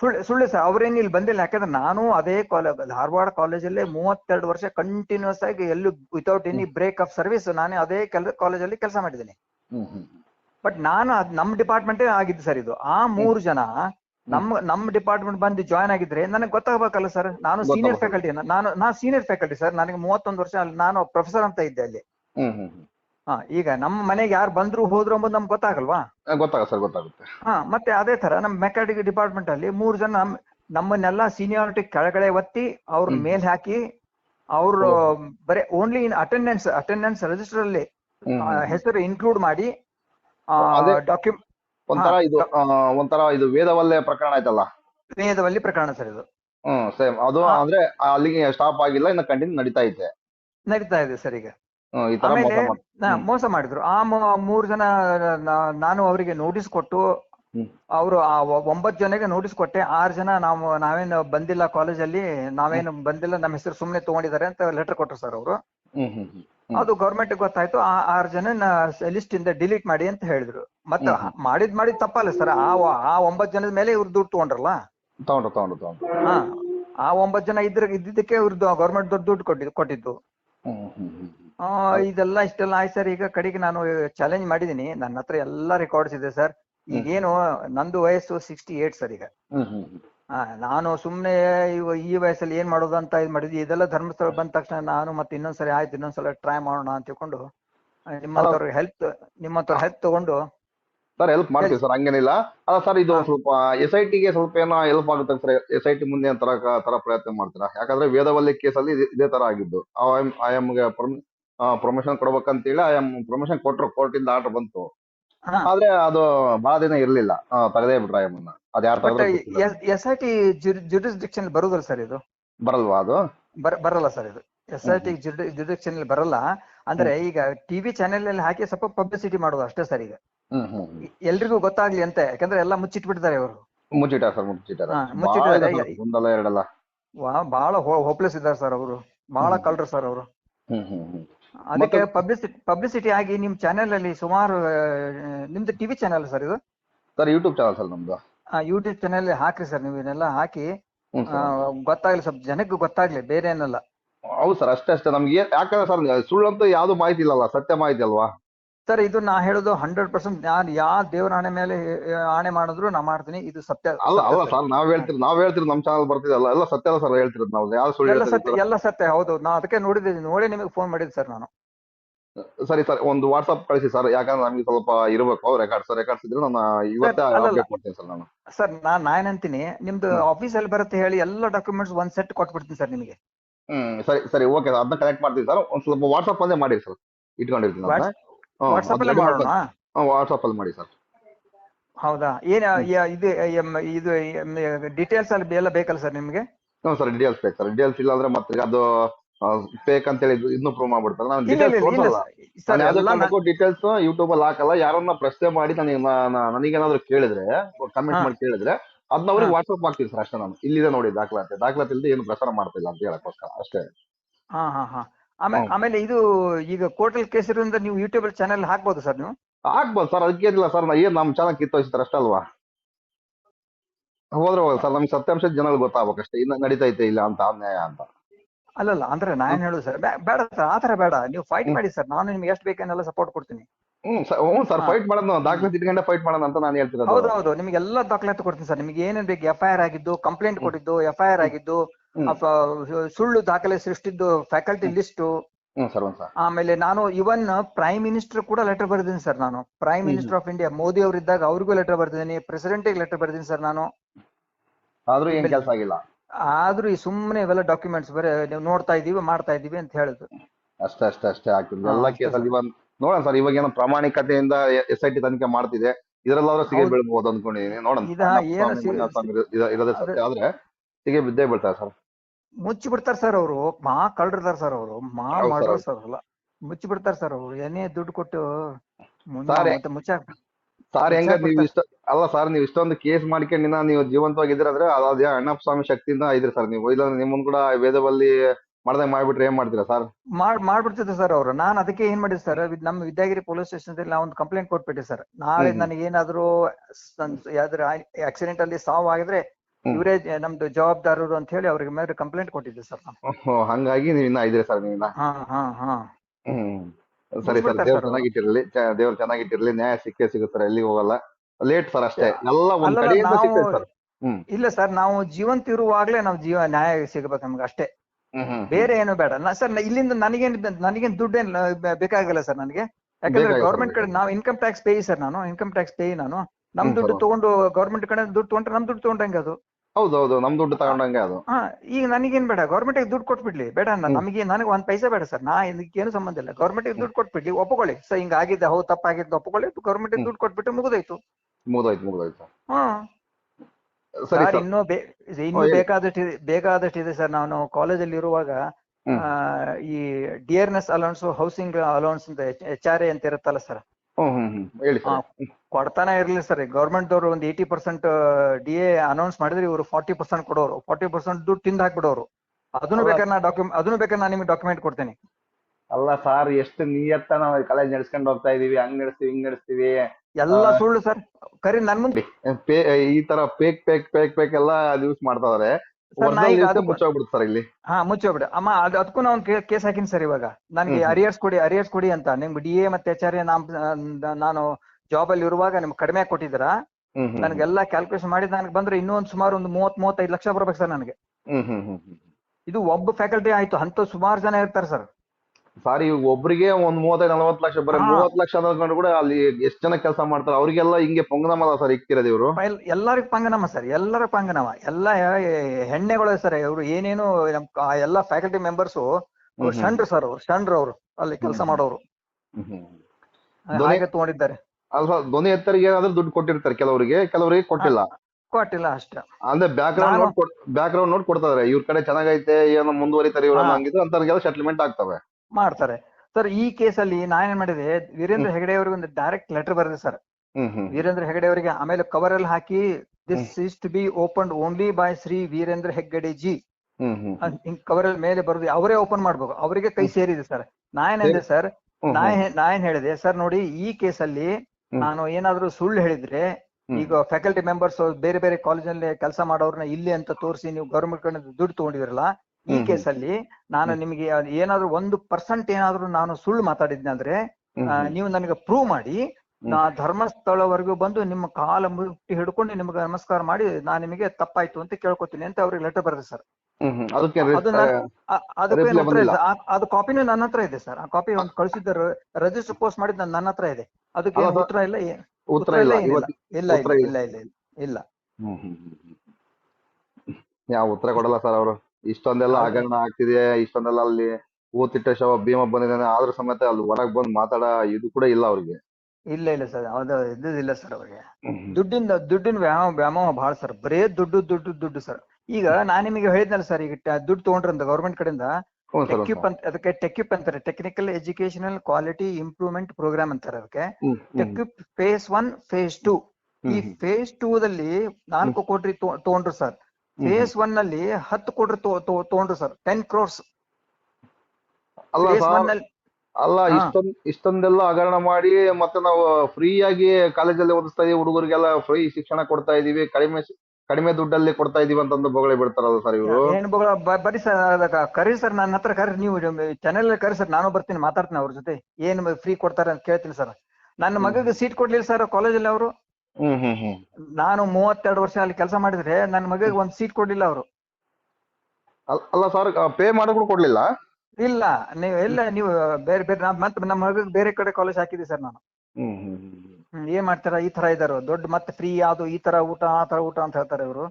ಸುಳ್ಳು ಸುಳ್ಳು ಸರ್ ಅವ್ರೇನ್ ಇಲ್ಲಿ ಬಂದಿಲ್ಲ. ಯಾಕಂದ್ರೆ ನಾನು ಅದೇ ಕಾಲೇಜ್ ಧಾರವಾಡ ಕಾಲೇಜಲ್ಲೇ ಮೂವತ್ತೆರಡು ವರ್ಷ ಕಂಟಿನ್ಯೂಸ್ ಆಗಿ ಎಲ್ಲೂ without any break of service ನಾನೇ ಅದೇ ಕೆಲ ಕಾಲೇಜಲ್ಲಿ ಕೆಲಸ ಮಾಡಿದ್ದೀನಿ. ಬಟ್ ನಾನು ನಮ್ ಡಿಪಾರ್ಟ್ಮೆಂಟೇ ಆಗಿದ್ದು ಸರ್ ಇದು. ಆ ಮೂರು ಜನ ನಮ್ಮ ನಮ್ ಡಿಪಾರ್ಟ್ಮೆಂಟ್ ಬಂದು ಜಾಯ್ನ್ ಆಗಿದ್ರೆ ನನಗೆ ಗೊತ್ತಾಗಬೇಕಲ್ಲ ಸರ್? ನಾನು ಸೀನಿಯರ್ ಫ್ಯಾಕಲ್ಟಿ ನಾನು ನಾನು ಸೀನಿಯರ್ ಫ್ಯಾಕಲ್ಟಿ ಸರ್. ನನಗೆ ಮೂವತ್ತೊಂದು ವರ್ಷ ಅಲ್ಲಿ ನಾನು ಪ್ರೊಫೆಸರ್ ಅಂತ ಇದ್ದೆ ಅಲ್ಲಿ. ಹಾ ಈಗ ನಮ್ಮ ಮನೆಗೆ ಯಾರು ಬಂದ್ರು ಹೋದ್ರು ಅಂಬುದು ನಮ್ಗೆ ಗೊತ್ತಾಗಲ್ವಾ? ಗೊತ್ತಾಗ ಗೊತ್ತಾಗುತ್ತೆ ಸರ್ ಗೊತ್ತಾಗುತ್ತೆ. ಹಾ ಮತ್ತೆ ಅದೇ ತರ ನಮ್ಮ ಮೆಕ್ಯಾನಿಕ್ ಡಿಪಾರ್ಟ್ಮೆಂಟ್ ಅಲ್ಲಿ ಮೂರ್ ಜನ ನಮ್- ನಮ್ಮನ್ನೆಲ್ಲ ಸೀನಿಯಾರಿಟಿ ಕೆಳಗಡೆ ಒತ್ತಿ ಅವ್ರ ಹ್ಮ್. ಮೇಲ್ ಹಾಕಿ ಅವರು ಬರೀ only in attendance attendance register ಅಲ್ಲಿ ಹ್ಮ್ ಆ, ಹ್ಮ್. ಹೆಸರು ಇನ್ಕ್ಲೂಡ್ ಮಾಡಿ ಅದೇ ಡಾಕ್ಯುಮೆಂಟ್ ಒಂಥರ ಇದು ಆ, ಒಂಥರ ಇದು ವೇದವಲ್ಲೇ ಪ್ರಕರಣ ಆಯ್ತಲ್ಲ? ವೇದವಲ್ಲಿ ಪ್ರಕರಣ ಸರ್ ಇದು. ಹ್ಮ್ ಸೇಮ್ ಅದು ಹಾ. ಅಂದ್ರೆ ಅಲ್ಲಿಗೆ ಸ್ಟಾಪ್ ಆಗಿಲ್ಲ ಇನ್ನು ಕಂಟಿನ್ಯೂ ನಡೀತಾ ಐತೆ ನಡೀತಾ ಇದೆ ಸರ್ ಈಗ. ಈ ತರ ಮೋಸ ಆಮೇಲೆ ಮಾಡ್- ನಾ- ಹ್ಮ್. ಮೋಸ ಮಾಡಿದ್ರು. ಆ ಮೂ- ಮೂರ್ ಜನ ನಾ- ನಾನು ಅವರಿಗೆ ನೋಟಿಸ್ ಕೊಟ್ಟು ಹ್ಮ್. ಅವರು ಆ ಒ- ಒಂಬತ್ತು ಜನಕ್ಕೆ ನೋಟಿಸ್ ಕೊಟ್ಟೆ. ಆರ್ ಜನ ನಾವು ನಾವೇನು ಬಂದಿಲ್ಲ ಕಾಲೇಜಲ್ಲಿ ನಾವೇನು ಬಂದಿಲ್ಲ ನಮ್ಮ ಹೆಸರು ಸುಮ್ಮನೆ ತಗೊಂಡಿದ್ದಾರೆ ಅಂತ ಲೆಟರ್ ಕೊಟ್ಟರು ಸರ್ ಅವರು. ಹ್ಮ್ ಹ್ಮ್ ಹ್ಮ್. ಹ್ಮ್. ಅದು ಗೌರ್ಮೆಂಟ್ ಗೊತ್ತಾಯ್ತು. ಆ ಆರ್ ಜನ ಲಿಸ್ಟ್ ಇಂದ ಡಿಲೀಟ್ ಮಾಡಿ ಅಂತ ಹೇಳಿದ್ರು. ಮತ್ತೆ ಹ್ಮ್. ಮಾಡಿದ್ ಮಾಡಿದ್ ತಪ್ಪಲ್ಲ ಸರ್ ಆ ಆ ಒಂಬತ್ ಜನದ ಮೇಲೆ ಇವ್ರು ದುಡ್ಡು ತಗೊಂಡ್ರಲ್ಲ? ತಗೊಂಡ್ರು ತಗೊಂಡ್ರು ತಗೊಂಡ್ರು. ಹಾ. ಆ ಒಂಬತ್ ಜನ ಇದ್ರ ಇದ್ದಿದ್ದಕ್ಕೆ ಇವ್ರದ್ದು ಗೌರ್ಮೆಂಟ್ ದೊಡ್ಡ ದುಡ್ಡು ಕೊಟ್ಟಿದ್ದು ಕೊಟ್ಟಿದ್ದು. ಹ್ಮ್ ಹ್ಮ್ ಹ್ಮ್. ಆ, ಇದೆಲ್ಲ ಇಷ್ಟೆಲ್ಲ ಆಯ್ತು ಸರ್. ಈಗ ಕಡೆಗೆ ನಾನು ಚಾಲೆಂಜ್ ಮಾಡಿದೀನಿ. ನನ್ನ ಹತ್ರ ಎಲ್ಲಾ ರೆಕಾರ್ಡ್ಸ್ ಇದೆ ಸರ್. ಈಗೇನು ನಂದು ವಯಸ್ಸು ಸಿಕ್ಸ್ಟಿ ಏಟ್ ಸರ್ ಈಗ. ನಾನು ಸುಮ್ನೆ ಇವ ಈ ವಯಸ್ಸಲ್ಲಿ ಏನ್ ಮಾಡೋದು ಅಂತ ಇದು ಮಾಡಿದ್ವಿ. ಇದೆಲ್ಲ ಧರ್ಮಸ್ಥಳ ಬಂದ ತಕ್ಷಣ ನಾನು ಮತ್ತೆ ಇನ್ನೊಂದ್ಸರಿ ಆಯ್ತು. ಇನ್ನೊಂದ್ಸಲ ಟ್ರೈ ಮಾಡೋಣ ಅಂತ ತಿಳ್ಕೊಂಡು ನಿಮ್ಮ ನಿಮ್ಮಂತವ್ರ ಹೆಲ್ಪ್ ನಿಮ್ಮಂತವ್ರ ಹೆಲ್ಪ್ ತಗೊಂಡು ಸರ್ ಹೆಲ್ಪ್ ಮಾಡ್ತೀವಿ ಸರ್. ಹಂಗೇನಿಲ್ಲ. ಅಲ್ಲ ಸರ್ ಇದು ಸ್ವಲ್ಪ ಎಸ್ ಐ ಟಿಗೆ ಸ್ವಲ್ಪ ಏನೋ ಹೆಲ್ಪ್ ಆಗುತ್ತೆ ಸರ್. ಎಸ್ ಐ ಟಿ ಮುಂದೆ ತರ ತರ ಪ್ರಯತ್ನ ಮಾಡ್ತೀರಾ? ಯಾಕಂದ್ರೆ ವೇದವಲ್ಲಿ ಕೇಸಲ್ಲಿ ಇದೇ- ಇದೇ ತರ ಆಗಿದ್ದು. ಐ ಎಮ್ಗೆ ಪ್ರಮೋಷನ್ ಕೊಡ್ಬೇಕಂತೇಳಿ ಪ್ರಮೋಷನ್ ಕೊಟ್ರು ಕೋರ್ಟ್ ಇಂದ ಆರ್ಡರ್ ಬಂತು ಆದ್ರೆ ಅದು ಬಹಳ ದಿನ ಇರ್ಲಿಲ್ಲ. ಆ, ತೆಗ್ದೇ ಬಿಟ್ರ ಅಯ್ಯಮ್ಮನ್ನ ಅದ್ ಯಾರು ಎಸ್ ಐ ಟಿ ಜುರಿಸ್ಡಿಕ್ಷನ್ ಬರುದಿಲ್ಲ ಸರ್ ಇದು? ಬರಲ್ವಾ ಅದು? ಬರ ಬರಲ್ಲ ಸರ್ ಇದು. ಎಸ್ ಐ ಟಿ ಜುಡಿಸ್ಡಿಕ್ಷನ್ ಬರಲ್ಲ. ಅಂದ್ರೆ ಈಗ ಟಿವಿ ಚಾನೆಲ್ ಅಲ್ಲಿ ಹಾಕಿ ಸ್ವಲ್ಪ ಪಬ್ಲಿಸಿಟಿ ಮಾಡೋದು ಅಷ್ಟೇ ಸರ್ ಈಗ. ಎಲ್ರಿಗೂ ಗೊತ್ತಾಗ್ಲಿ ಅಂತ. ಯಾಕಂದ್ರೆ ಎಲ್ಲ ಮುಚ್ಚಿಟ್ಬಿಡ್ತಾರೆ ಅವರು ಮುಚ್ಚಿಟ್ಟ ಸರ್ ಒಂದಲ್ಲ ಎರಡಲ್ಲ. ಬಹಳ ಹೋಪ್ಲೆಸ್ ಇದ್ದಾರೆ ಸರ್ ಅವರು. ಬಹಳ. ಕಳ್ರು ಸರ್ ಅವರು. ಹ್ಮ್ ಹ್ಮ್ ಹ್ಮ್. ಅದಕ್ಕೆ ಪಬ್ಲಿಸಿಟಿ ಪಬ್ಲಿಸಿಟಿ ಆಗಿ ನಿಮ್ ಚಾನೆಲ್ ಅಲ್ಲಿ ಸುಮಾರು ನಿಮ್ದು ಟಿವಿ ಚಾನೆಲ್ ಸರ್ ಇದು? ಸರ್ ಯೂಟ್ಯೂಬ್ ಚಾನಲ್ ಸರ್ ನಮ್ದು. ಯೂಟ್ಯೂಬ್ ಚಾನೆಲ್ ಹಾಕ್ರಿ ಸರ್ ನೀವು ಇದನ್ನೆಲ್ಲ ಹಾಕಿ ಗೊತ್ತಾಗ್ಲಿ ಸ್ವಲ್ಪ ಜನಕ್ಕೆ ಗೊತ್ತಾಗ್ಲಿ ಬೇರೆ ಏನಲ್ಲ. ಹೌದು ಸರ್ ಅಷ್ಟೇ ಅಷ್ಟೇ. ನಮ್ಗೆ ಯಾಕಂದ್ರೆ ಸರ್ ಸುಳ್ಳಂತೂ ಯಾವ್ದು ಮಾಹಿತಿ ಇಲ್ಲಲ್ಲ ಸತ್ಯ ಮಾಹಿತಿ ಅಲ್ವಾ? ಸರ್ ಇದು ನಾ ಹೇಳೋದು ಹಂಡ್ರೆಡ್ ಪರ್ಸೆಂಟ್ ನಾನು ಯಾವ ದೇವರ ಆಣೆ ಮೇಲೆ ಆಣೆ ಮಾಡಿದ್ರು ನಾ ಮಾಡ್ತೀನಿ. ಇದು ಸತ್ಯ ಅಲ್ಲ ಅಲ್ಲ ಸರ್. ನಾವ್ ಹೇಳ್ತೀರಿ ನಾವ್ ಹೇಳ್ತೀರಿ ನಮ್ ಚಾನಲ್ ಬರ್ತಿದಲ್ಲ ಎಲ್ಲ ಸತ್ಯ ಅಲ್ಲ ಸರ್ ಹೇಳ್ತಿರೋದು ನಾವು ಯಾವ ಸುಳ್ಳು ಎಲ್ಲ ಸತ್ಯ ಎಲ್ಲ ಸತ್ಯ ಹೌದು ನಾ ಅದಕ್ಕೆ ನೋಡಿದ್ದೀನಿ ನೋಡಿ ನಿಮಗೆ ಫೋನ್ ಮಾಡಿದ್ದೆ ಸರ್ ನಾನು. ಸರಿ ಸರ್ ಒಂದು ವಾಟ್ಸ್ಆಪ್ ಕಳಿಸಿ ಸರ್ ಯಾಕಂದ್ರೆ ನಮ್ಗೆ ಸ್ವಲ್ಪ ಇರಬೇಕು ರೆಕಾರ್ಡ್ಸ್ ರೆಕಾರ್ಡ್ಸ್ ಇದ್ರೆ ನಾನು ಇವತ್ತೇ. ಅಪ್ಡೇಟ್ ಮಾಡ್ತೀನಿ ಸರ್ ನಾನು. ಸರ್ ನಾನು ಅಂತೀನಿ ನಿಮ್ದು. ಆಫೀಸ್ ಅಲ್ಲಿ ಬರುತ್ತೆ ಹೇಳಿ ಎಲ್ಲ ಡಾಕ್ಯುಮೆಂಟ್ಸ್ ಒಂದ್ ಸೆಟ್ ಕೊಟ್ಬಿಡ್ತೀನಿ ಸರ್ ನಿಮಗೆ. ಹ್ಮ್ ಸರಿ ಸರಿ ಓಕೆ ಅದನ್ನ ಕನೆಕ್ಟ್ ಮಾಡ್ತೀನಿ ಸರ್. ಒಂದ್ ಸ್ವಲ್ಪ ವಾಟ್ಸ್ಆಪ್ ಅಲ್ಲೇ ಮಾಡಿ ಸರ್ ಇಟ್ಕೊಂಡಿರ್ತೀನಿ ವಾಟ್ಸ್ಆಪ್ ಅಲ್ಲಿ ಮಾಡೋಣ? ಸರ್ ಅಲ್ಲಿ ಹೌದಾ? ಏನ್ ಯ- ಇದು ಎಮ್- ಇದು ಡೀಟೇಲ್ಸ್ ಅಲ್ಲಿ ಎಲ್ಲ ಬೇಕಲ್ಲ ಸರ್ ನಿಮ್ಗೆ? ಹ್ಞೂ ಸರ್ ಡೀಟೇಲ್ಸ್ ಬೇಕು ಸರ್. ಡೀಟೇಲ್ಸ್ ಇಲ್ಲ ಅಂದ್ರೆ ಮತ್ತೆ ಅದು ಫೇಕ್ ಅಂತ ಹೇಳಿ ಇದನ್ನು ಪ್ರೂವ್ ಮಾಡ್ಬಿಡ್ತಾರೆ. ನಾನು ಇಲ್ಲ ಡೀಟೇಲ್ಸ್ ಇಲ್ಲ ಸರ್. ನಾನು ಎಲ್ಲ ಯಾವ್ದಕ್ಕೂ ಡೀಟೇಲ್ಸ್ ಯೂಟ್ಯೂಬ್ ಅಲ್ಲಿ ಹಾಕಲ್ಲ. ಯಾರನ್ನ ಪ್ರಶ್ನೆ ಮಾಡಿ ನನಗೆ ನನಗೇನಾದ್ರು ಕೇಳಿದ್ರೆ ಕಮೆಂಟ್ ಹಾ. ಮಾಡಿ ಕೇಳಿದ್ರೆ ಅದನ್ನ ಅವ್ರಿಗೆ ಹಾ. ವಾಟ್ಸ್ಆಪ್ ಮಾಡ್ತೀನಿ ಸರ್ ಅಷ್ಟೇ ನಾನು. ಇಲ್ಲಿದೆ ನೋಡಿ ದಾಖಲಾತಿ. ದಾಖಲಾತಿ ಇಲ್ಲದೆ ಏನು ಪ್ರಚಾರ ಮಾಡ್ತಿಲ್ಲ ಅಂತ ಹೇಳಕ್ಕೋಸ್ಕರ. ಅಷ್ಟೇ. ಹಾ ಹಾ ಹಾ. ಆಮೇಲೆ ಆಮೇಲೆ ಇದು ಈಗ ಕೋರ್ಟಲ್ ಕೇಸ್ ಇರೋದ್ರಿಂದ ನೀವು ಯೂಟ್ಯೂಬ್ ಚಾನೆಲ್ ಹಾಕ್ಬೋದು ಸರ್ ನೀವು? ಆಗ್ಬೋದು ಸರ್ ಅದಕ್ಕೆ ಏನಿಲ್ಲ ಸರ್ ನಾ ಏನ್ ನಮ್ಮ ಚಾನಲ್ ಕಿತ್ತೋಯ್ತಾರೆ ಅಷ್ಟೇ ಅಲ್ವಾ? ಹೋದ್ರೆ ಹೋಗಲ್ಲ ಸರ್ ನಮ್ಗೆ ಸತ್ಯಾಂಶ ಜನಗಳಿಗೆ ಗೊತ್ತಾಗ್ಬೇಕು ಅಷ್ಟೇ ಇನ್ನ ನಡೀತೈತೆ ಇಲ್ಲ ಅಂತ ಅನ್ಯಾಯ ಅಂತ. ಅಲ್ಲಲ್ಲ ಅಂದ್ರೆ ನಾ ಏನ್ ಹೇಳುದು ಸರ್ ಬೇಡ ಸರ್ ಆತರ ಬೇಡ ನೀವು ಫೈಟ್ ಮಾಡಿ ಸರ್ ನಾನು ನಿಮ್ಗೆ ಎಷ್ಟು ಬೇಕನ್ನೆಲ್ಲ ಸಪೋರ್ಟ್ ಕೊಡ್ತೀನಿ. ಹ್ಮ್ ಸರ್ ಹ್ಞೂ ಸರ್ ಫೈಟ್ ಮಾಡೋದು ದಾಖಲಾತಿ ಇಟ್ಕೊಂಡೆ ಫೈಟ್ ಮಾಡೋಣ ಅಂತ ನಾನು ಹೇಳ್ತಿರೋದು. ಹೌದು ಹೌದು. ನಿಮ್ಗೆ ಎಲ್ಲ ದಾಖಲಾತಿ ಕೊಡ್ತೀನಿ ಸರ್. ನಿಮ್ಗೆ ಏನೇನ್ ಬೇಕು ಎಫ್ ಐ ಆರ್ ಆಗಿದ್ದು ಕಂಪ್ಲೇಂಟ್. ಕೊಟ್ಟಿದ್ದು ಎಫ್ ಐ ಆರ್ ಆಗಿದ್ದು ಅಥವಾ ಸುಳ್ಳು ದಾಖಲೆ ಸೃಷ್ಟಿದ್ದು ಫ್ಯಾಕಲ್ಟಿ ಹ್ಮ್. ಲಿಸ್ಟ್ ಸರ್ ಒಂದು ಸರ್. ಆಮೇಲೆ ನಾನು ಇವನ್ ಪ್ರೈಮ್ ಮಿನಿಸ್ಟರ್ ಕೂಡ ಲೆಟರ್ ಬರೆದಿದ್ದೀನಿ ಸರ್ ನಾನು. Prime. Minister of India Modi ಅವರು ಇದ್ದಾಗ ಅವ್ರಿಗೂ ಲೆಟರ್ ಬರೆದಿದ್ದೀನಿ ಪ್ರೆಸಿಡೆಂಟಿಗೆ ಲೆಟರ್ ಬರೆದಿದ್ದೀನಿ ಸರ್ ನಾನು. ಆದ್ರೂ ಏನ್ ಕೆಲಸ ಆಗಿಲ್ಲ? ಆದ್ರೂ ಈ ಸುಮ್ಮನೆ ಇವೆಲ್ಲ ಡಾಕ್ಯುಮೆಂಟ್ಸ್ ಬರೀ ನೀವು ನೋಡ್ತಾ ಇದೀವಿ ಮಾಡ್ತಾ ಇದೀವಿ ಅಂತ ಹೇಳುದು. ಅಷ್ಟೇ ಅಷ್ಟೇ ಅಷ್ಟೇ ಆಗ್ತದೆ. ಎಲ್ಲ ಕೇಸಲ್ಲಿ ನೋಡೋಣ ಸರ್ ಇವಾಗ ಏನೋ ಪ್ರಾಮಾಣಿಕತೆಯಿಂದ ಎಸ್ ಐ ಟಿ ತನಿಖೆ ಮಾಡ್ತಿದೆ. ಇದ್ರಲ್ಲಾದ್ರೂ ಸಿಗೆ ಬೀಳ್ಬಹುದು ಅನ್ಕೊಂಡಿದೀನಿ ನೋಡೋಣ ಇರೋದೇ ಸತ್ಯ. ಆದ್ರೆ ಸಿಗೆ ಬಿದ್ದೇ ಬೀಳ್ತಾರೆ ಸರ್. ಮುಚ್ಚಿ ಬಿಡ್ತಾರ ಸರ್ ಅವರು. ಮಾ ಕಳ್ರಿದಾರ ಸರ್ ಅವರು. ಮಾ ಮಾಡ್ರ. ಸರ್ ಅಲ್ಲ ಮುಚ್ಚಿ ಬಿಡ್ತಾರ ಸರ್ ಅವರು. ಏನೇ ದುಡ್ಡು ಕೊಟ್ಟು ಮುಚ್ಚಾಕ್ ಸರ್. ಹೆಂಗ ನೀವು. ಇಷ್ಟ ಅಲ್ಲ ಸರ್ ನೀವು ಇಷ್ಟೊಂದು ಕೇಸ್ ಮಾಡ್ಕೊಂಡಿನ ನೀವು ಜೀವಂತವಾಗಿದ್ದೀರಂದ್ರೆ ಅದೇ ಅಣ್ಣಪ್ಪ ಸ್ವಾಮಿ ಶಕ್ತಿಯಿಂದ ಇದ್ರಿ ಸರ್ ನೀವು. ಇಲ್ಲ ನಿಮ್ಮನ್ ಕೂಡ ವೇದವಲ್ಲಿ ಮಾಡ್ದಂಗ್ ಮಾಡ್ಬಿಟ್ರೆ ಏನ್ ಮಾಡ್ತೀರಾ ಸರ್ ಮಾಡ್ ಮಾಡ್ಬಿಡ್ತಿದ್ದೆ ಸರ್ ಅವರು. ನಾನು ಅದಕ್ಕೆ ಏನ್ ಮಾಡಿದೆ ಸರ್ ನಮ್ಮ ವಿದ್ಯಾಗಿರಿ ಪೊಲೀಸ್ ಸ್ಟೇಷನ್ ದಲ್ಲಿ ಒಂದು ಕಂಪ್ಲೇಂಟ್ ಕೊಟ್ಬಿಟ್ಟೆ ಸರ್ ನಾಳೆ. ನನಗೆ ಏನಾದ್ರು ಯಾವ್ದಾದ್ರು ಆಕ್ಸಿಡೆಂಟ್ ಅಲ್ಲಿ ಸಾವು ಆಗಿದ್ರೆ. ಇವರೇ ನಮ್ದು ಜವಾಬ್ದಾರರು ಅಂತ ಹೇಳಿ ಅವ್ರಿಗೆ ಮೇಲೆ ಕಂಪ್ಲೇಂಟ್ ಕೊಟ್ಟಿದ್ದೆ ಸರ್ ನಾನು. ಹಂಗಾಗಿ ನೀವು ಇನ್ನ ಇದ್ರಿ ಸರ್ ನೀವು ಹಾ ಹಾ ಹಾ. ಸರಿ ಸರ್ ದೇವ್ರು. ಚೆನ್ನಾಗಿಟ್ಟಿರ್ಲಿ ದೇವ್ರು ಚೆನ್ನಾಗಿಟ್ಟಿರ್ಲಿ ನ್ಯಾಯ ಸಿಕ್ಕೇ ಸಿಗುತ್ತೆ ಸರ್ ಎಲ್ಲಿಗೆ ಹೋಗಲ್ಲ. ಲೇಟ್ ಸರ್ ಅಷ್ಟೇ. ಎಲ್ಲ ಒಂದ್ ಕಡೆ ಕಡೆಯಿಂದ ಸಿಗ್ತದೆ ಸರ್ ಇಲ್ಲ ಸರ್ ನಾವು ಜೀವಂತ ಇರುವಾಗ್ಲೇ ನಾವು ಜೀವ ನ್ಯಾಯ ಸಿಗಬೇಕು ನಮ್ಗೆ ಅಷ್ಟೇ. ಬೇರೆ ಏನು ಬೇಡ. ಸರ್ ಇಲ್ಲಿಂದ ನನಗೇನ್ ನನಗೇನ್ ದುಡ್ಡೇನ್ ಬೇಕಾಗಿಲ್ಲ ಸರ್ ನನಗೆ. ಯಾಕಂದ್ರೆ ಗವರ್ಮೆಂಟ್ ಗೌರ್ಮೆಂಟ್ ಕಡೆ. ನಾವು ಇನ್ಕಮ್ ಟ್ಯಾಕ್ಸ್ ಪೇ ಸರ್ ನಾನು. ಇನ್ಕಮ್ ಟ್ಯಾಕ್ಸ್ ಪೇ ನಾನು. ನಮ್ ದುಡ್ಡು ತಗೊಂಡು ಗೌರ್ಮೆಂಟ್ ಕಡೆ ದುಡ್ಡು ತಗೊಂಡ್ರೆ ನಮ್ ದುಡ್ಡು ತಗೊಂಡಂಗೆ ಅದು? ಹೌದು ಹೌದು. ನಮ್ ದುಡ್ಡು ತಗೊಂಡಂಗೆ ಅದು. ಹಾ ಈಗ ನನಗೇನ್ ಬೇಡ. ಗೌರ್ಮೆಂಟ್ ದುಡ್ಡು ಕೊಟ್ಬಿಡ್ಲಿ. ಬೇಡ. ನಮಗೆ ನನಗೆ ಒಂದ್ ಪೈಸೆ ಬೇಡ ಸರ್. ನಾ ಇದಕ್ಕೇನು ಸಂಬಂಧ ಇಲ್ಲ. ಗೌರ್ಮೆಂಟ್ ದುಡ್ಡು ಕೊಟ್ಬಿಡ್ಲಿ. ಒಪ್ಕೊಳ್ಳಿ. ಸರ್ ಹಿಂಗ ಆಗಿದೆ ಹೌದು ತಪ್ಪಾಗಿದ್ದು ಒಪ್ಕೊಳ್ಳಿ. ಗೌರ್ಮೆಂಟ್. ದುಡ್ಡು ಕೊಟ್ಬಿಟ್ಟು ಮುಗಿದೋಯ್ತು. ಮುಗ್ದೋಯ್ತು ಮುಗ್ದೋಯ್ತು. ಹಾ. ಸರಿ ಇನ್ನು ಇನ್ನೂ. ಬೇಕಾದಷ್ಟು ಬೇಕಾದಷ್ಟು ಇದೆ ಸರ್. ನಾನು ಕಾಲೇಜಲ್ಲಿ ಇರುವಾಗ ಆ, ಈ ಡಿಯರ್ನೆಸ್ ಅಲೌನ್ಸ್ ಹೌಸಿಂಗ್ ಅಲೌನ್ಸ್ ಅಂತ ಎಚ್ ಆರ್ ಎ ಅಂತ ಇರುತ್ತಲ್ಲ ಸರ್. ಕೊಡ್ತಾನೆ ಇರ್ಲಿ ಸರ್. ಗೌರ್ಮೆಂಟ್ ದವರು ಒಂದು eighty percent D A announce ಮಾಡಿದ್ರೆ ಇವರು ಫಾರ್ಟಿ ಪರ್ಸೆಂಟ್ ಕೊಡೋರು. ಫಾರ್ಟಿ ಪರ್ಸೆಂಟ್ ದುಡ್ಡು ತಿಂದು ಹಾಕ್ಬಿಡೋರು. ಅದನ್ನು. ಬೇಕಾದ್ರೆ ನಾ ಡಾಕ್ಯುಮೆಂಟ್ ಅದನ್ನು ಬೇಕಾದ್ರೆ ನಾನು ನಿಮಗೆ ಡಾಕ್ಯುಮೆಂಟ್ ಕೊಡ್ತೇನೆ. ಅಲ್ಲ ಸರ್ ಎಷ್ಟು ನಿಯತ್ತ ನಾವು ಕಾಲೇಜ್ ನಡೆಸ್ಕೊಂಡು ಹೋಗ್ತಾ ಇದೀವಿ. ಹಂಗ್ ನಡೆಸ್ತೀವಿ ಹಿಂಗ್ ನಡೆಸ್ತೀವಿ. ಎಲ್ಲ ಸುಳ್ಳು ಸರ್ ಕರಿ ನನ್ ಮುಂದೆ ಈ ತರ ಪೇಕ್ ಪೇಕ್ ಪೇಕ್ ಪೇಕ್ ಎಲ್ಲ ಯೂಸ್ ಮಾಡ್ತಾವ್ರೆ ಅದು ಮುಚ್ಚೋಗ್ಬಿಡುತ್ತೆ ಸರ್ ಇಲ್ಲಿ. ಹಾ ಮುಚ್ಚೋಗ್ಬಿಡ. ಅಮ್ಮ ಅದ್ ಅದಕ್ಕೂ ನಾವು ಕೇಸ್ ಹಾಕಿನಿ ಸರ್ ಇವಾಗ. ನನಗೆ ಅರಿಯರ್ಸ್ ಕೊಡಿ ಅರಿಯರ್ಸ್ ಕೊಡಿ ಅಂತ. ನಿಮ್ಗೆ ಡಿ ಎ ಮತ್ತೆ ಎಚ್ ಆರ್ ಎ ನಾನು ಜಾಬ್ ಅಲ್ಲಿ ಇರುವಾಗ ನಿಮ್ಗೆ ಕಡಿಮೆ ಕೊಟ್ಟಿದ್ರ ನನ್ಗೆಲ್ಲ ಕ್ಯಾಲ್ಕುಲೇಷನ್ ಮಾಡಿ ನನಗೆ ಬಂದ್ರೆ ಇನ್ನೊಂದ್ ಸುಮಾರು ಒಂದು ಮೂವತ್ ಮೂವತ್ತೈದು ಲಕ್ಷ ಬರ್ಬೇಕು ಸರ್ ನನಗೆ. ಇದು ಒಬ್ಬ ಫ್ಯಾಕಲ್ಟಿ ಆಯ್ತು. ಅಂತ ಸುಮಾರು ಜನ ಇರ್ತಾರೆ ಸರ್ ಸಾರಿ ಈಗ ಒಬ್ರಿಗೆ ಒಂದ್ ಮೂವತ್ತೈದು ನಲವತ್ತು ಲಕ್ಷ ಬರೀ ಮೂವತ್ ಮೂವತ್ತು ಲಕ್ಷ ಅನ್ನೋದ್ಕೊಂಡು ಕೂಡ ಅಲ್ಲಿ ಎಷ್ಟ್ ಜನ ಕೆಲಸ ಮಾಡ್ತಾರೆ ಅವ್ರಿಗೆಲ್ಲ ಹಿಂಗೆ ಪೊಂಗನಮಲ್ಲ ಸರ್ ಇಕ್ಕಿರೋದು ಇವರು. ಎಲ್ಲರಿಗೂ ಪಂಗನಮ ಸರ್ ಎಲ್ಲರ ಪಂಗನಮ ಎಲ್ಲ ಹೆಣ್ಣೆಗಳು ಸರ್ ಇವರು ಏನೇನು ನಮ್ ಕ- ಎಲ್ಲ ಫ್ಯಾಕಲ್ಟಿ ಮೆಂಬರ್ಸ್ ಷಂಡ್ರು ಸರ್ ಅವ್ರು ಷಂಡ್ರು ಅವರು ಅಲ್ಲಿ ಕೆಲಸ ಮಾಡೋರು. ಹ್ಮ್ ಹ್ಮ್. ಧ್ವನಿ- ಹಾಗೆ ತಗೊಂಡಿದ್ದಾರೆ. ಅಲ್ವಾ ಧ್ವನಿ ಎತ್ತರಿಗೆ ಏನಾದ್ರೂ ದುಡ್ಡು ಕೊಟ್ಟಿರ್ತಾರೆ ಕೆಲವರಿಗೆ ಕೆಲವರಿಗೆ ಕೊಟ್ಟಿಲ್ಲ. ಕೊಟ್ಟಿಲ್ಲ ಅಷ್ಟೇ. ಅಂದ್ರೆ ಬ್ಯಾಕ್ ಗ್ರೌಂಡ್ ನಾನು- ನೋಡ್ ಬ್ಯಾಕ್ ಗ್ರೌಂಡ್ ನೋಡ್ ಕೊಡ್ತಾರೆ ಇವ್ರ ಕಡೆ ಚೆನ್ನಾಗೈತೆ ಏನೋ ಮುಂದುವರಿತಾರೆ ಇವ್ರ ಹಾ. ಹಂಗಿದ್ರೆ ಅಂತವ್ರಿಗೆಲ್ಲ ಸೆಟ್ಲ್ಮೆಂಟ್ ಆಗ್ತವೆ. ಮಾಡ್ತಾರೆ. ಸರ್ ಈ ಕೇಸಲ್ಲಿ ನಾನೇನ್ ಮಾಡಿದೆ ವೀರೇಂದ್ರ ಹೆಗಡೆ ಅವರಿಗೆ ಒಂದು ಡೈರೆಕ್ಟ್ ಲೆಟರ್ ಬರೆದೆ ಸರ್. ವೀರೇಂದ್ರ ಹೆಗಡೆ ಅವರಿಗೆ ಆಮೇಲೆ ಕವರ್ ಅಲ್ಲಿ ಹಾಕಿ this is to be open only by Shri Veerendra Hegde ji. Cover ಅಲ್ಲಿ ಮೇಲೆ ಬರೋದು ಅವರೇ ಓಪನ್ ಮಾಡ್ಬೇಕು. ಅವರಿಗೆ ಕೈ ಸೇರಿದೆ ಸರ್. ನಾ ಹೇಳಿದೆ ಸರ್ ನಾ ಏನ್ ಹೇಳಿದೆ ಸರ್ ನೋಡಿ ಈ ಕೇಸಲ್ಲಿ. ನಾನು ಏನಾದ್ರೂ ಸುಳ್ಳು ಹೇಳಿದ್ರೆ ಈಗ ಫ್ಯಾಕಲ್ಟಿ ಮೆಂಬರ್ಸ್ ಬೇರೆ ಬೇರೆ ಕಾಲೇಜಲ್ಲಿ ಕೆಲಸ ಮಾಡೋರ್ನ ಇಲ್ಲಿ ಅಂತ ತೋರಿಸಿ ನೀವು ಗೌರ್ಮೆಂಟ್ ಕಡೆ ದುಡ್ಡು ತಗೊಂಡಿದಿರಲ್ಲ ಈ. ಕೇಸಲ್ಲಿ ನಾನು ನಿಮಗೆ ಏನಾದ್ರು ಒಂದು ಪರ್ಸೆಂಟ್ ಏನಾದ್ರು ನಾನು ಸುಳ್ಳು ಮಾತಾಡಿದ್ನಂದ್ರೆ. ನೀವು ನನಗೆ ಪ್ರೂವ್ ಮಾಡಿ ನಾ ಧರ್ಮಸ್ಥಳವರೆಗೂ ಬಂದು ನಿಮ್ಮ ಕಾಲ ಮುಟ್ಟಿ ಹಿಡ್ಕೊಂಡು ನಿಮ್ಗೆ ನಮಸ್ಕಾರ ಮಾಡಿ ನಾನು ನಿಮಗೆ ತಪ್ಪಾಯ್ತು ಅಂತ ಕೇಳ್ಕೊತೀನಿ ಅಂತ ಅವ್ರಿಗೆ ಲೆಟರ್ ಬರ್ರಿ ಸರ್. ಅದು ಕಾಪಿನೂ ನನ್ನ ಹತ್ರ ಇದೆ ಸರ್. ಆ ಕಾಪಿ ಒಂದು ಕಳಿಸಿದ್ದ ರಜಿಸ್ಟರ್ ಪೋಸ್ಟ್ ಮಾಡಿದ್ ನನ್ನ ಹತ್ರ ಇದೆ. ಅದಕ್ಕೆ ಉತ್ತರ ಇಲ್ಲ ಉತ್ತರ ಇಲ್ಲ. ಇಲ್ಲ ಇಲ್ಲ ಇಲ್ಲ ಇಲ್ಲ. ಇಲ್ಲ. ಯಾವ ಉತ್ತರ ಕೊಡಲ್ಲ ಸರ್ ಅವರು? ಇಷ್ಟೊಂದೆಲ್ಲ. ಹಗರಣ ಆಗ್ತಿದೆ ಇಷ್ಟೊಂದೆಲ್ಲ ಅಲ್ಲಿ ಊತಿಟ್ಟ ಶವ ಭೀಮ ಬಂದಿದ್ದಾನೆ ಆದ್ರೂ ಸಮೇತ ಅಲ್ಲಿ ಹೊರಗ್ ಬಂದ್ ಮಾತಾಡ ಇದು ಕೂಡ ಇಲ್ಲ ಅವ್ರಿಗೆ. ಇಲ್ಲ ಇಲ್ಲ ಸರ್ ಅದು ಇದು ಇಲ್ಲ ಸರ್ ಅವ್ರಿಗೆ. ದುಡ್ಡಿಂದ ದುಡ್ಡಿನ ವ್ಯಾಮ ವ್ಯಾಮೋಹ ಬಹಳ ಸರ್ ಬರೇ ದುಡ್ಡು ದುಡ್ಡು ದುಡ್ಡು ಸರ್. ಈಗ ನಾನ್ ನಿಮಗೆ ಹೇಳಿದ್ನಲ್ಲ ಸರ್ ಈಗ ಟ- ದುಡ್ಡು ತಗೊಂಡ್ರಂತ ಗೌರ್ಮೆಂಟ್ ಕಡೆಯಿಂದ ಹ್ಞೂ ಸರ್ ಟೆಕ್ಯುಪ್ ಅಂತ ಅದಕ್ಕೆ ಟೆಕ್ಯೂಪ್ ಅಂತಾರೆ technical educational quality improvement programme ಅಂತಾರೆ ಅದಕ್ಕೆ. TEQIP phase one phase two ಈ ಹ್ಮ್. ಫೇಸ್ ಟೂ ದಲ್ಲಿ ನಾಲ್ಕು ಕೋಟಿ ತೊ- ತಗೊಂಡ್ರು ಸರ್. ಫೇಸ್ ಒನ್ನಲ್ಲಿ ಹತ್ತು ಕೋಟಿ ತಗೊಂಡ್ರು ಸರ್ ಟೆನ್ ಕ್ರೋರ್ಸ್ ಅಲ್ಲ ಅಲ್ಲ ಇಷ್ಟೊಂದ್ ಇಷ್ಟೊಂದೆಲ್ಲ ಹಗರಣ ಮಾಡಿ ಮತ್ತೆ ನಾವು ಫ್ರೀ ಆಗಿ ಕಾಲೇಜಲ್ಲಿ ಓದಿಸ್ತಾ ಇದೀವಿ ಹುಡುಗರಿಗೆಲ್ಲ ಫ್ರೀ ಶಿಕ್ಷಣ ಕೊಡ್ತಾ ಇದೀವಿ ಕಡಿಮೆ ಕಡಿಮೆ ದುಡ್ಡಲ್ಲಿ ಕೊಡ್ತಾ ಇದೀವಿ ಅಂತಂದು ಬೊಗಳೆ ಬಿಡ್ತಾರಲ್ಲ ಸರ್ ಇವರು? ಏನ್ ಬಗಳ ಬರೀ ಸರ್ ಕರಿ ಸರ್ ನನ್ನ ಹತ್ರ ಕರಿ ನೀವು ಚಾನೆಲ್ ಕರಿ ಸರ್ ನಾನು ಬರ್ತೀನಿ ಮಾತಾಡ್ತೀನಿ ಅವ್ರ ಜೊತೆ. ಏನ್ ಫ್ರೀ ಕೊಡ್ತಾರೆ ಅಂತ ಕೇಳ್ತೀನಿ ಸರ್ ನನ್ನ ಮಗಗೆ ಸೀಟ್ ಕೊಡ್ಲಿಲ್ಲ ಸರ್ ಕಾಲೇಜಲ್ಲಿ ಅವರು. ನಾನು ಮೂವತ್ತೆರಡು ವರ್ಷ ಅಲ್ಲಿ ಕೆಲಸ ಮಾಡಿದ್ರೆ ನನ್ನ ಮಗಗೆ ಒಂದ್ ಸೀಟ್ ಕೊಡ್ಲಿಲ್ಲ ಅವರು. ಅಲ್- ಅಲ್ಲ ಸರ್ ಪೇ ಮಾಡೋಕ್ಕೂ ಕೊಡ್ಲಿಲ್ಲ? ಇಲ್ಲ ನೀವು ಎಲ್ಲ ನೀವು ಬೇರೆ ಬೇರೆ ಮತ್ತೆ ನಮ್ಮ ಮಗಗೆ ಬೇರೆ ಕಡೆ ಕಾಲೇಜ್ ಹಾಕಿದ್ದೆ ಸರ್ ನಾನು. ಏನ್ ಮಾಡ್ತಾರ ಈ ತರ ಇದಾರು ದೊಡ್ಡ ಮತ್ತೆ ಫ್ರೀ ಅದು ಈ ತರ ಊಟ ಆ ತರ ಊಟ ಅಂತ ಹೇಳ್ತಾರೆ ಇವರು.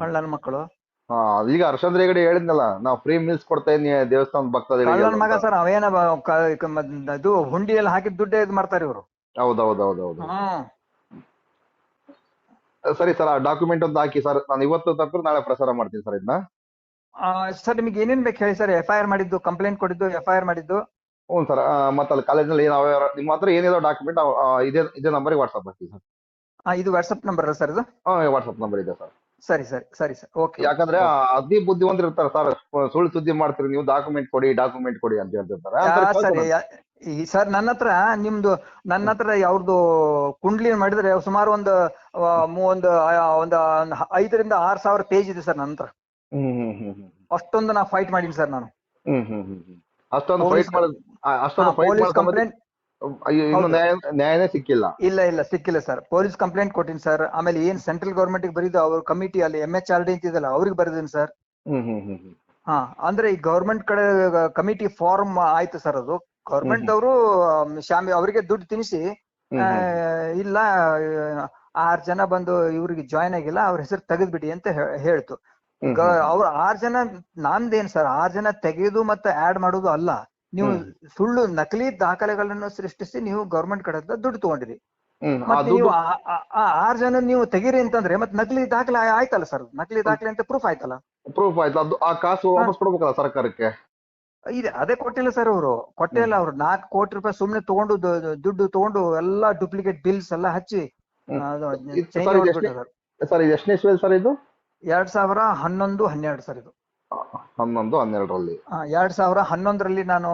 ಕಳ್ಳನ ಮಕ್ಕಳು. ಈಗ ಹರ್ಷಂದ್ರ ಹೆಗಡೆ ಹೇಳಿದ್ನಲ್ಲ ನಾವು ಫ್ರೀ ಮೀಲ್ಸ್ ಕೊಡ್ತಾ ಇದೀನಿ ದೇವಸ್ಥಾನದ ಭಕ್ತಾದಿಗಳಿಗೆ ಕಳ್ಳನ ಮಗ ಸರ್ ಅವೇನ ಇದು ಹುಂಡಿಯಲ್ಲಿ ಹಾಕಿದ್ ದುಡ್ಡೇ ಇದು ಮಾಡ್ತಾರೆ ಇವರು. ಹೌದೌದೌದೌದು. ಹೌದ್ ಹೌದ್ ಹೌದು ಹ್ಮ್. ಸರಿ ಸರ್ ಆ ಡಾಕ್ಯುಮೆಂಟ್ ಒಂದು ಹಾಕಿ ಸರ್. ನಾನು ಇವತ್ತು ತಪ್ಪು ನಾಳೆ ಪ್ರಸಾರ ಮಾಡ್ತೀನಿ ಸರ್ ಇದನ್ನ ಸರ್ ನಿಮಗೆ ಏನೇನು ಬೇಕು ಹೇಳಿ ಸರ್? ಎಫ್ ಐ ಆರ್ ಮಾಡಿದ್ದು ಕಂಪ್ಲೇಂಟ್ ಕೊಟ್ಟಿದ್ದು ಎಫ್ ಐ ಆರ್ ಮಾಡಿದ್ದು. ಹ್ಞೂ ಸರ್ ಮತ್ತೆ ಅಲ್ಲಿ ಕಾಲೇಜ್ನಲ್ಲಿ ಏನು ನಿಮ್ಮ ಹತ್ರ ಏನಿದೆ ಡಾಕ್ಯುಮೆಂಟ್ ಇದೇ ಇದೇ ನಂಬರಿಗೆ ವಾಟ್ಸಪ್ ಮಾಡ್ತೀನಿ ಸರ್. ಆ, ಇದು ವಾಟ್ಸಪ್ ನಂಬರ್ ಸರ್ ಇದು? ಹಾಂ ವಾಟ್ಸಪ್ ನಂಬರ್ ಇದೆ ಸರ್. ಸರಿ ಸರಿ ಸರಿ ಸರ್. ಓಕೆ ಯಾಕಂದ್ರೆ ಆ ಅತಿ ಬುದ್ಧಿವಂತರು ಇರ್ತಾರೆ ಸರ್. ಸುಳ್ಳು ಸುದ್ದಿ ಮಾಡ್ತೀರಿ ನೀವು ಡಾಕ್ಯುಮೆಂಟ್ ಕೊಡಿ ಡಾಕ್ಯುಮೆಂಟ್ ಕೊಡಿ ಅಂತ ಹೇಳ್ತಿರ್ತಾರೆ. ಸರಿ. ಯಾ- ಈ ಸರ್ ನನ್ನ ಹತ್ರ ನಿಮ್ದು ನನ್ನ ಹತ್ರ ಅವ್ರದ್ದು ಕುಂಡ್ಲಿ ಮಾಡಿದ್ರೆ ಸುಮಾರು ಒಂದು ಒಂದು ಒಂದು ಐದರಿಂದ ಆರ್ ಸಾವಿರ ಪೇಜ್ ಇದೆ ಸರ್ ನನ್ನ ಹತ್ರ. ಹ್ಮ್ ಹ್ಮ್ ಹ್ಮ್ ಹ್ಮ್. ಅಷ್ಟೊಂದು ನಾ ಫೈಟ್ ಮಾಡೀನಿ ಸರ್ ನಾನು. ಕಂಪ್ಲೇಂಟ್ ನ್ಯಾಯನೇ ಸಿಕ್ಕಿಲ್ಲ. ಇಲ್ಲ ಇಲ್ಲ ಸಿಕ್ಕಿಲ್ಲ ಸರ್. ಪೊಲೀಸ್ ಕಂಪ್ಲೇಂಟ್ ಕೊಟ್ಟಿನಿ ಸರ್. ಆಮೇಲೆ ಏನ್ ಸೆಂಟ್ರಲ್ ಗೌರ್ಮೆಂಟ್ ಬರೀದು ಅವ್ರ ಕಮಿಟಿ ಅಲ್ಲಿ ಎಂ ಎಚ್ ಆರ್ ಡಿ ಅಂತಿದಲ್ಲ ಅವ್ರಿಗೆ ಬರೆದಿನಿ ಸರ್. ಹ್ಮ್ ಹ್ಮ್ ಹ್ಮ್ ಹ್ಮ್. ಹಾ ಅಂದ್ರೆ ಈ ಗೌರ್ಮೆಂಟ್ ಕಡೆ ಕಮಿಟಿ ಫಾರ್ಮ್ ಆಯ್ತು ಸರ್ ಅದು. ಗೌರ್ಮೆಂಟ್ ಅವರು ಶಾಮಿ ಅವರಿಗೆ ದುಡ್ಡು ತಿನ್ನಿಸಿ. ಇಲ್ಲ ಆರ್ ಜನ ಬಂದು ಇವ್ರಿಗೆ ಜಾಯ್ನ್ ಆಗಿಲ್ಲ ಅವ್ರ ಹೆಸರು ತೆಗೆದ್ಬಿಡಿ ಅಂತ ಹೇಳ್ತು. ಅವ್ರ ಆರ್ ಜನ ನಾನ್ದೇನ್ ಸರ್ ಆರ್ ಜನ ತೆಗೆದು ಮತ್ತೆ ಆಡ್ ಮಾಡೋದು ಅಲ್ಲ. ನೀವು ಸುಳ್ಳು ನಕಲಿ ದಾಖಲೆಗಳನ್ನು ಸೃಷ್ಟಿಸಿ ನೀವು ಗೌರ್ಮೆಂಟ್ ಕಡೆ ದುಡ್ಡು ತಗೊಂಡಿರಿ. ಆ ಮತ್ತೆ ನೀವು ಆರ್ ಜನ ನೀವು ತೆಗೀರಿ ಅಂತಂದ್ರೆ ಮತ್ತೆ ನಕಲಿ ದಾಖಲೆ ಆಯ್- ಆಯ್ತಲ್ಲ ಸರ್ ನಕಲಿ ದಾಖಲೆ ಅಂತ ಪ್ರೂಫ್ ಆಯ್ತಲ್ಲ? ಪ್ರೂಫ್ ಆಯ್ತು. ಅದು ಆ ಕಾಸು ವಾಪಸ್ ಕೊಡ್ಬೇಕಲ್ಲ ಸರ್ಕಾರಕ್ಕೆ? ಇದೆ ಅದೇ ಕೊಟ್ಟಿಲ್ಲ ಸರ್ ಅವರು. ಕೊಟ್ಟಿಲ್ಲ ಅವ್ರು. ನಾಲ್ಕು ಕೋಟಿ ರೂಪಾಯಿ ಸುಮ್ನೆ ತಗೊಂಡು ದು- ದುಡ್ಡು ತಗೊಂಡು ಎಲ್ಲಾ ಡೂಪ್ಲಿಕೇಟ್ ಬಿಲ್ಸ್ ಎಲ್ಲ ಹಚ್ಚಿ ಹ್ಮ್. ಅದು ಇದು change ಸರ್ ಇದು ಎಷ್ಟನೇ- ಸರ್ ಸರ್ ಇದು ಎಷ್ಟನೇ ಇಸ್ವಿ ಸರ್ ಇದು? ಎರಡ್ ಸಾವಿರ ಹನ್ನೊಂದು ಹನ್ನೆರಡು ಸರ್ ಇದು. ಹನ್ನೊಂದು ಹನ್ನೆರಡರಲ್ಲಿ. ಆ, ಎರಡ್ ಸಾವಿರ ಹನ್ನೊಂದರಲ್ಲಿ ನಾನು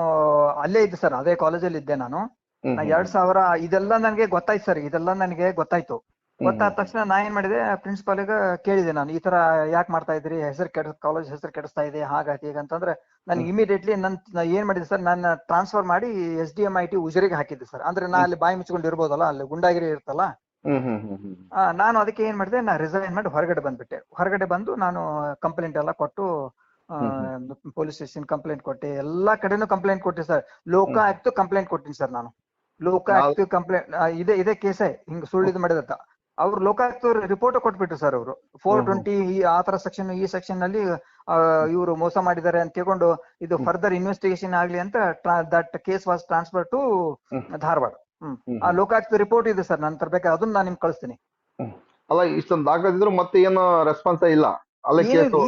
ಅಲ್ಲೇ ಇದ್ದೆ ಸರ್ ಅದೇ ಕಾಲೇಜಲ್ಲಿ ಇದ್ದೆ ನಾನು. ನಾ ಎರಡ್ ಸಾವಿರ ಇದೆಲ್ಲ ನನಗೆ ಗೊತ್ತಾಯ್ತು ಸರ್ ಇದೆಲ್ಲ ನನಗೆ ಗೊತ್ತಾಯ್ತು. ಗೊತ್ತಾದ ತಕ್ಷಣ ನಾ ಏನ್ ಮಾಡಿದೆ ಪ್ರಿನ್ಸಿಪಾಲ್ಗೆ ಕೇಳಿದೆ ನಾನು ಈ ತರ ಯಾಕೆ ಮಾಡ್ತಾ ಇದ್ರಿ ಹೆಸರು ಕೆಡ ಕಾಲೇಜ್ ಹೆಸರು ಕೆಡಿಸ್ತಾ ಇದೆ ಹಾಗಾಯ್ತು ಈಗ ಅಂತಂದ್ರೆ ನನ್ಗೆ ಇಮಿಡಿಯೇಟ್ಲಿ ನನ್ ನಾ ಏನ್ ಮಾಡಿದೆ ಸರ್ ನನ್ನ ಟ್ರಾನ್ಸ್ಫರ್ ಮಾಡಿ S D M I T ಉಜಿರೆಗೆ ಹಾಕಿದ್ದೆ ಸರ್. ಅಂದ್ರೆ ನಾ ಅಲ್ಲಿ ಬಾಯಿ ಮುಚ್ಕೊಂಡು ಇರ್ಬೋದಲ್ಲ ಅಲ್ಲಿ ಗುಂಡಾಗಿರಿ ಇರ್ತಲ್ಲ ನಾನು ಅದಕ್ಕೆ ಏನ್ ಮಾಡಿದೆ ನಾ ರಿಸೈನ್ ಮಾಡಿ ಹೊರಗಡೆ ಬಂದ್ಬಿಟ್ಟೆ. ಹೊರಗಡೆ ಬಂದು ನಾನು ಕಂಪ್ಲೇಂಟ್ ಎಲ್ಲ ಕೊಟ್ಟು ಪೊಲೀಸ್ ಸ್ಟೇಷನ್ ಕಂಪ್ಲೇಂಟ್ ಕೊಟ್ಟೆ. ಎಲ್ಲಾ ಕಡೆನೂ ಕಂಪ್ಲೇಂಟ್ ಕೊಟ್ಟೆ ಸರ್. ಲೋಕ ಆಕ್ಟ್ ಕಂಪ್ಲೇಂಟ್ ಕೊಟ್ಟಿನಿ ಸರ್ ನಾನು. ಲೋಕ ಆಯ್ತು ಆಕ್ಟ್ ಕಂಪ್ಲೇಂಟ್ ಇದೆ ಇದೆ ಕೇಸೇ ಹಿಂಗ್ ಸುಳ್ಳಿದ್ ಮಾಡಿದತ್ತ ಅವ್ರು ಲೋಕಾಯುಕ್ತ ರಿಪೋರ್ಟ್ ಕೊಟ್ಬಿಟ್ರು ಸರ್ ಅವರು. ಫೋರ್. ಟ್ವೆಂಟಿ ಈ ಆತರ ಸೆಕ್ಷನ್ ಈ ಸೆಕ್ಷನ್ನಲ್ಲಿ ಇವರು ಮೋಸ ಮಾಡಿದ್ದಾರೆ ಅಂತ ತಗೊಂಡು ಇದು ಫರ್ದರ್ ಇನ್ವೆಸ್ಟಿಗೇಷನ್ ಆಗ್ಲಿ ಅಂತ that case was transfer to Dharwad. ಹ್ಮ್. ಆ ಲೋಕಾಯುಕ್ತ ರಿಪೋರ್ಟ್ ಇದೆ ಸರ್ ನಂತರ ಬೇಕಾದ್ರೆ ಅದನ್ನ ನಾನು ನಿಮ್ಗೆ ಕಳಿಸ್ತೀನಿ. ಅಲ್ಲ ಇಷ್ಟೊಂದು ದಾಖಲಿದ್ರು ಮತ್ತೆ ಏನು ರೆಸ್ಪಾನ್ಸ್ ಇಲ್ಲ? ಅಲ್ಲೇ ಕೇಸು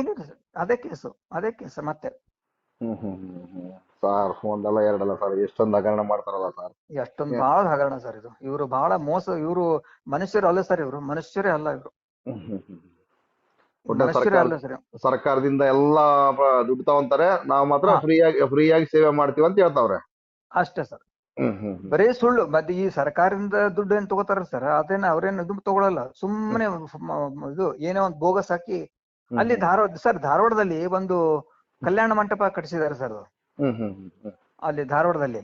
ಅದೇ ಕೇಸು ಅದೇ ಕೇಸ್ ಮತ್ತೆ. ಹ್ಮ್ ಹ್ಮ್ ಹ್ಮ್. ಸರ್ ಒಂದಲ್ಲ ಎರಡಲ್ಲ ಸರ್. ಎಷ್ಟೊಂದು ಹಗರಣ ಮಾಡ್ತಾರಲ್ಲ ಸರ್. ಎಷ್ಟೊಂದು. ಬಹಳ ಹಗರಣ ಸರ್ ಇದು. ಇವರು ಬಹಳ ಮೋಸ ಇವರು ಮನುಷ್ಯರು ಅಲ್ಲ ಸರ್ ಇವರು. ಮನುಷ್ಯರೇ ಅಲ್ಲ ಇವರು. ಹ್ಮ್ ಹ್ಮ್ ಹ್ಮ್ ಒಟ್ಟ ಮನುಷ್ಯರೇ ಸರ್ಕಾರ ಅಲ್ಲ ಸರ್ ಸರ್ಕಾರದಿಂದ ಎಲ್ಲಾ ದುಡ್ಡು ತಗೊಂತಾರೆ. ನಾವು ಮಾತ್ರ ಫ್ರೀಯಾಗಿ ಫ್ರೀಯಾಗಿ ಸೇವೆ ಮಾಡ್ತೀವಿ ಅಂತ ಹೇಳ್ತಾವ್ರೆ. ಅಷ್ಟೇ ಸರ್. ಹ್ಮ್ ಹ್ಮ್ ಹ್ಮ್. ಬರೀ ಸುಳ್ಳು. ಮತ್ತೆ ಈ ಸರ್ಕಾರದಿಂದ ದುಡ್ಡು ಏನ್ ತಗೋತಾರ ಸರ್? ಅದೇನ ಅವ್ರೇನ್ ಇದು ತಗೊಳಲ್ಲ. ಸುಮ್ಮನೆ ಇದು ಏನೋ ಒಂದು ಬೋಗಸ್ ಹಾಕಿ ಅಲ್ಲಿ ಧಾರವಾಡ ಸರ್ ಧಾರವಾಡದಲ್ಲಿ ಒಂದು ಕಲ್ಯಾಣ ಮಂಟಪ ಕಟ್ಟಿಸಿದ್ದಾರೆ ಸರ್ ಹ್ಮ್ ಹ್ಮ್ ಹ್ಮ್ ಹ್ಮ್. ಅಲ್ಲಿ ಧಾರವಾಡದಲ್ಲಿ.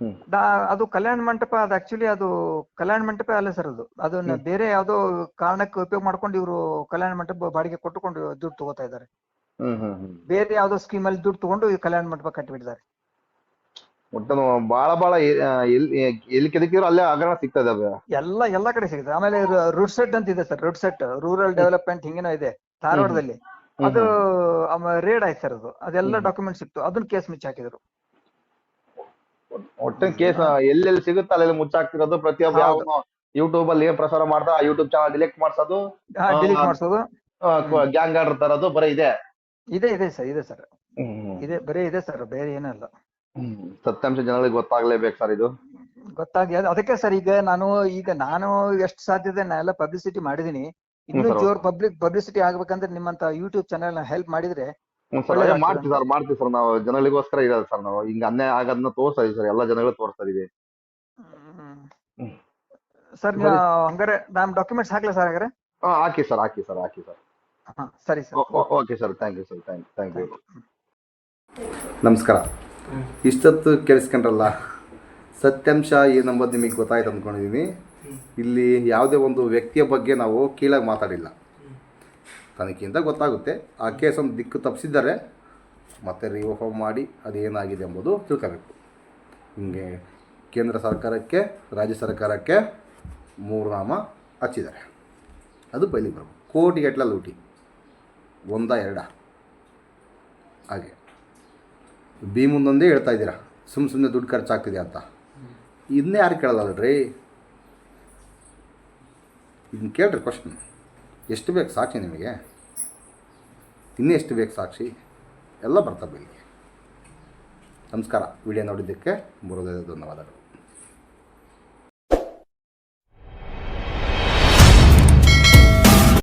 ಹ್ಮ್. ದಾ- ಅದು ಕಲ್ಯಾಣ ಮಂಟಪ ಅದು ಆಕ್ಚುಲಿ ಅದು ಕಲ್ಯಾಣ ಮಂಟಪ ಅಲ್ಲ ಸರ್ ಅದು. ಅದನ್ನ ಬೇರೆ ಯಾವ್ದೋ ಕಾರಣಕ್ಕೆ ಉಪಯೋಗ ಮಾಡ್ಕೊಂಡು ಇವರು ಕಲ್ಯಾಣ ಮಂಟಪ ಬಾಡಿಗೆ ಕೊಟ್ಟುಕೊಂಡು ದುಡ್ಡು ತಗೋತಾ ಇದ್ದಾರೆ. ಹ್ಮ್ ಹ್ಮ್ ಹ್ಮ್. ಬೇರೆ ಯಾವ್ದೋ ಸ್ಕೀಮ್ ಅಲ್ಲಿ ದುಡ್ಡು ತಗೊಂಡು ಈ ಕಲ್ಯಾಣ ಮಂಟಪ ಕಟ್ಟಿಬಿಟ್ಟಿದ್ದಾರೆ. ಒಟ್ಟು ಬಾಳ ಬಾಳ ಎ- ಆ, ಎಲ್ಲಿ ಎಲ್ಲಿ ಕೆದಕಿದ್ರು ಅಲ್ಲೇ ಹಗರಣ ಸಿಗ್ತದೆ ಎಲ್ಲ ಎಲ್ಲಾ ಕಡೆ ಸಿಗುತ್ತೆ. ಆಮೇಲೆ ರುಡ್ ಸೆಟ್ ಅಂತ ಇದೆ sir RUDSET. Rural development ಹಿಂಗೇನೋ ಇದೆ ಧಾರವಾಡದಲ್ಲಿ. ಅದು ರೇಡ್ ಆಯ್ತು ಸರ್ ಅದು. ಅದೆಲ್ಲ. ಡಾಕ್ಯುಮೆಂಟ್ ಸಿಕ್ತು ಅದನ್ನ ಕೇಸ್ ಮಿಚ್ ಹಾಕಿದ್ರು. ಒಟ್ಟು ಕೇಸ್ ಎಲ್ಲೆಲ್ಲಿ ಸಿಗುತ್ತೆ ಅಲ್ಲೆಲ್ಲಿ ಮುಚ್ಚಾಕ್ತಿರೋದು ಪ್ರತಿಯೊಬ್ಬ. ಯೂಟ್ಯೂಬ್ ಅಲ್ಲಿ ಏನ್ ಪ್ರಸಾರ ಮಾಡ್ತಾ ಯೂಟ್ಯೂಬ್ ಚಾನಲ್ ಡಿಲೆಕ್ಟ್ ಮಾಡ್ಸೋದು ಡಿಲೀಟ್ ಮಾಡಿಸೋದು. ಗ್ಯಾಂಗ್ ಆರ್ಡರ್ ತರೋದು ಬರೀ ಇದೆ? ಇದೆ ಇದೆ ಸರ್ ಇದೆ ಸರ್ ಇದೆ ಬರೀ ಇದೆ ಸರ್ ಬೇರೆ ಏನಲ್ಲ. ಸತ್ಯಾಂಶ ಜನಗಳಿಗೆ ಗೊತ್ತಾಗ್ಲೇಬೇಕು ಸರ್ ಇದು. ಗೊತ್ತಾಗಿ ಅದ್- ಅದಕ್ಕೆ ಸರ್ ಈಗ ನಾನು ಈಗ ನಾನು ಎಷ್ಟು ಸಾಧ್ಯತೆ ನಾ ಎಲ್ಲ ಪಬ್ಲಿಸಿಟಿ ಮಾಡಿದೀನಿ. ಇನ್ನೂ. ಜೋರ್ ಪಬ್ಲಿಕ್ ಪಬ್ಲಿಸಿಟಿ ಆಗ್ಬೇಕಂದ್ರೆ ನಿಮ್ಮಂತ ಯೂಟ್ಯೂಬ್ ಚಾನೆಲ್ ಹೆಲ್ಪ್ ಮಾಡಿದ್ರೆ ಸರ್ ಮಾಡ್ತೀವಿ ಸರ್ ಮಾಡ್ತೀವಿ ಸರ್ ನಾವು ಜನಗಳಿಗೋಸ್ಕರ ಇರೋದು ಸರ್ ನಾವು ಹಿಂಗ ಅನ್ಯಾಯ ಆಗೋದನ್ನ ತೋರಿಸ್ತಾ ಇದೀವಿ ಸರ್ ಎಲ್ಲಾ ಜನಗಳು ತೋರಿಸ್ತಾ ಇದೀವಿ. ಸರ್. ಹಂಗಾರೆ ನಮ್ ಡಾಕ್ಯುಮೆಂಟ್ಸ್ ಹಾಕ್ಲಾ ಸರ್ ಹಾಗಾದ್ರೆ ಹಾ ಹಾಕಿ ಸರ್ ಹಾಕಿ ಸರ್ ಹಾಕಿ ಸರ್. ಹಾ ಸರಿ sir. Okay sir thank you sir thank thank you ನಮಸ್ಕಾರ. ಇಷ್ಟೊತ್ತು ಕೇಳಿಸ್ಕೊಂಡ್ರಲ್ಲ ಸತ್ಯಾಂಶ ಏನಂಬುದು ನಿಮಗೆ ಗೊತ್ತಾಯ್ತು ಅಂದ್ಕೊಂಡಿದ್ದೀನಿ ಇಲ್ಲಿ ಯಾವುದೇ ಒಂದು ವ್ಯಕ್ತಿಯ ಬಗ್ಗೆ ನಾವು ಕೀಳಾಗಿ ಮಾತಾಡಿಲ್ಲ. ತನಿಖೆಯಿಂದ ಗೊತ್ತಾಗುತ್ತೆ. ಆ ಕೇಸನ್ನು ದಿಕ್ಕು ತಪ್ಪಿಸಿದ್ದಾರೆ. ಮತ್ತೆ ರಿಓಫರ್ಮ್ ಮಾಡಿ ಅದೇನಾಗಿದೆ ಎಂಬುದು ತಿಳ್ಕೋಬೇಕು. ಹಿಂಗೆ ಕೇಂದ್ರ ಸರ್ಕಾರಕ್ಕೆ ರಾಜ್ಯ ಸರ್ಕಾರಕ್ಕೆ ಮೂರು ನಾಮ ಹಚ್ಚಿದ್ದಾರೆ. ಅದು ಬೈಲಿ ಬರಬೇಕು ಕೋಟಿಗಟ್ಟಲೆ ಲೂಟಿ. ಒಂದ ಎರಡ. ಹಾಗೆ. ಭೀಮುಂದೊಂದೇ ಹೇಳ್ತಾ ಇದ್ದೀರಾ ಸುಮ್ಮ ಸುಮ್ಮನೆ ದುಡ್ಡು ಖರ್ಚಾಗ್ತಿದೆ ಅಂತ. ಇದನ್ನೇ ಯಾರು ಕೇಳಲ್ಲಲ್ರಿ ಇದನ್ನ ಕೇಳ್ರಿ ಕ್ವಶನ್ ಎಷ್ಟು ಬೇಕು ಸಾಕ್ಷಿ ನಿಮಗೆ? ಇನ್ನೂ ಎಷ್ಟು ಬೇಕು ಸಾಕ್ಷಿ? ಎಲ್ಲ ಬರ್ತವೆ ಬೆಳಿಗ್ಗೆ ನಮಸ್ಕಾರ. ವಿಡಿಯೋ ನೋಡಿದ್ದಕ್ಕೆ ಬರೋದೇ ಧನ್ಯವಾದಗಳು.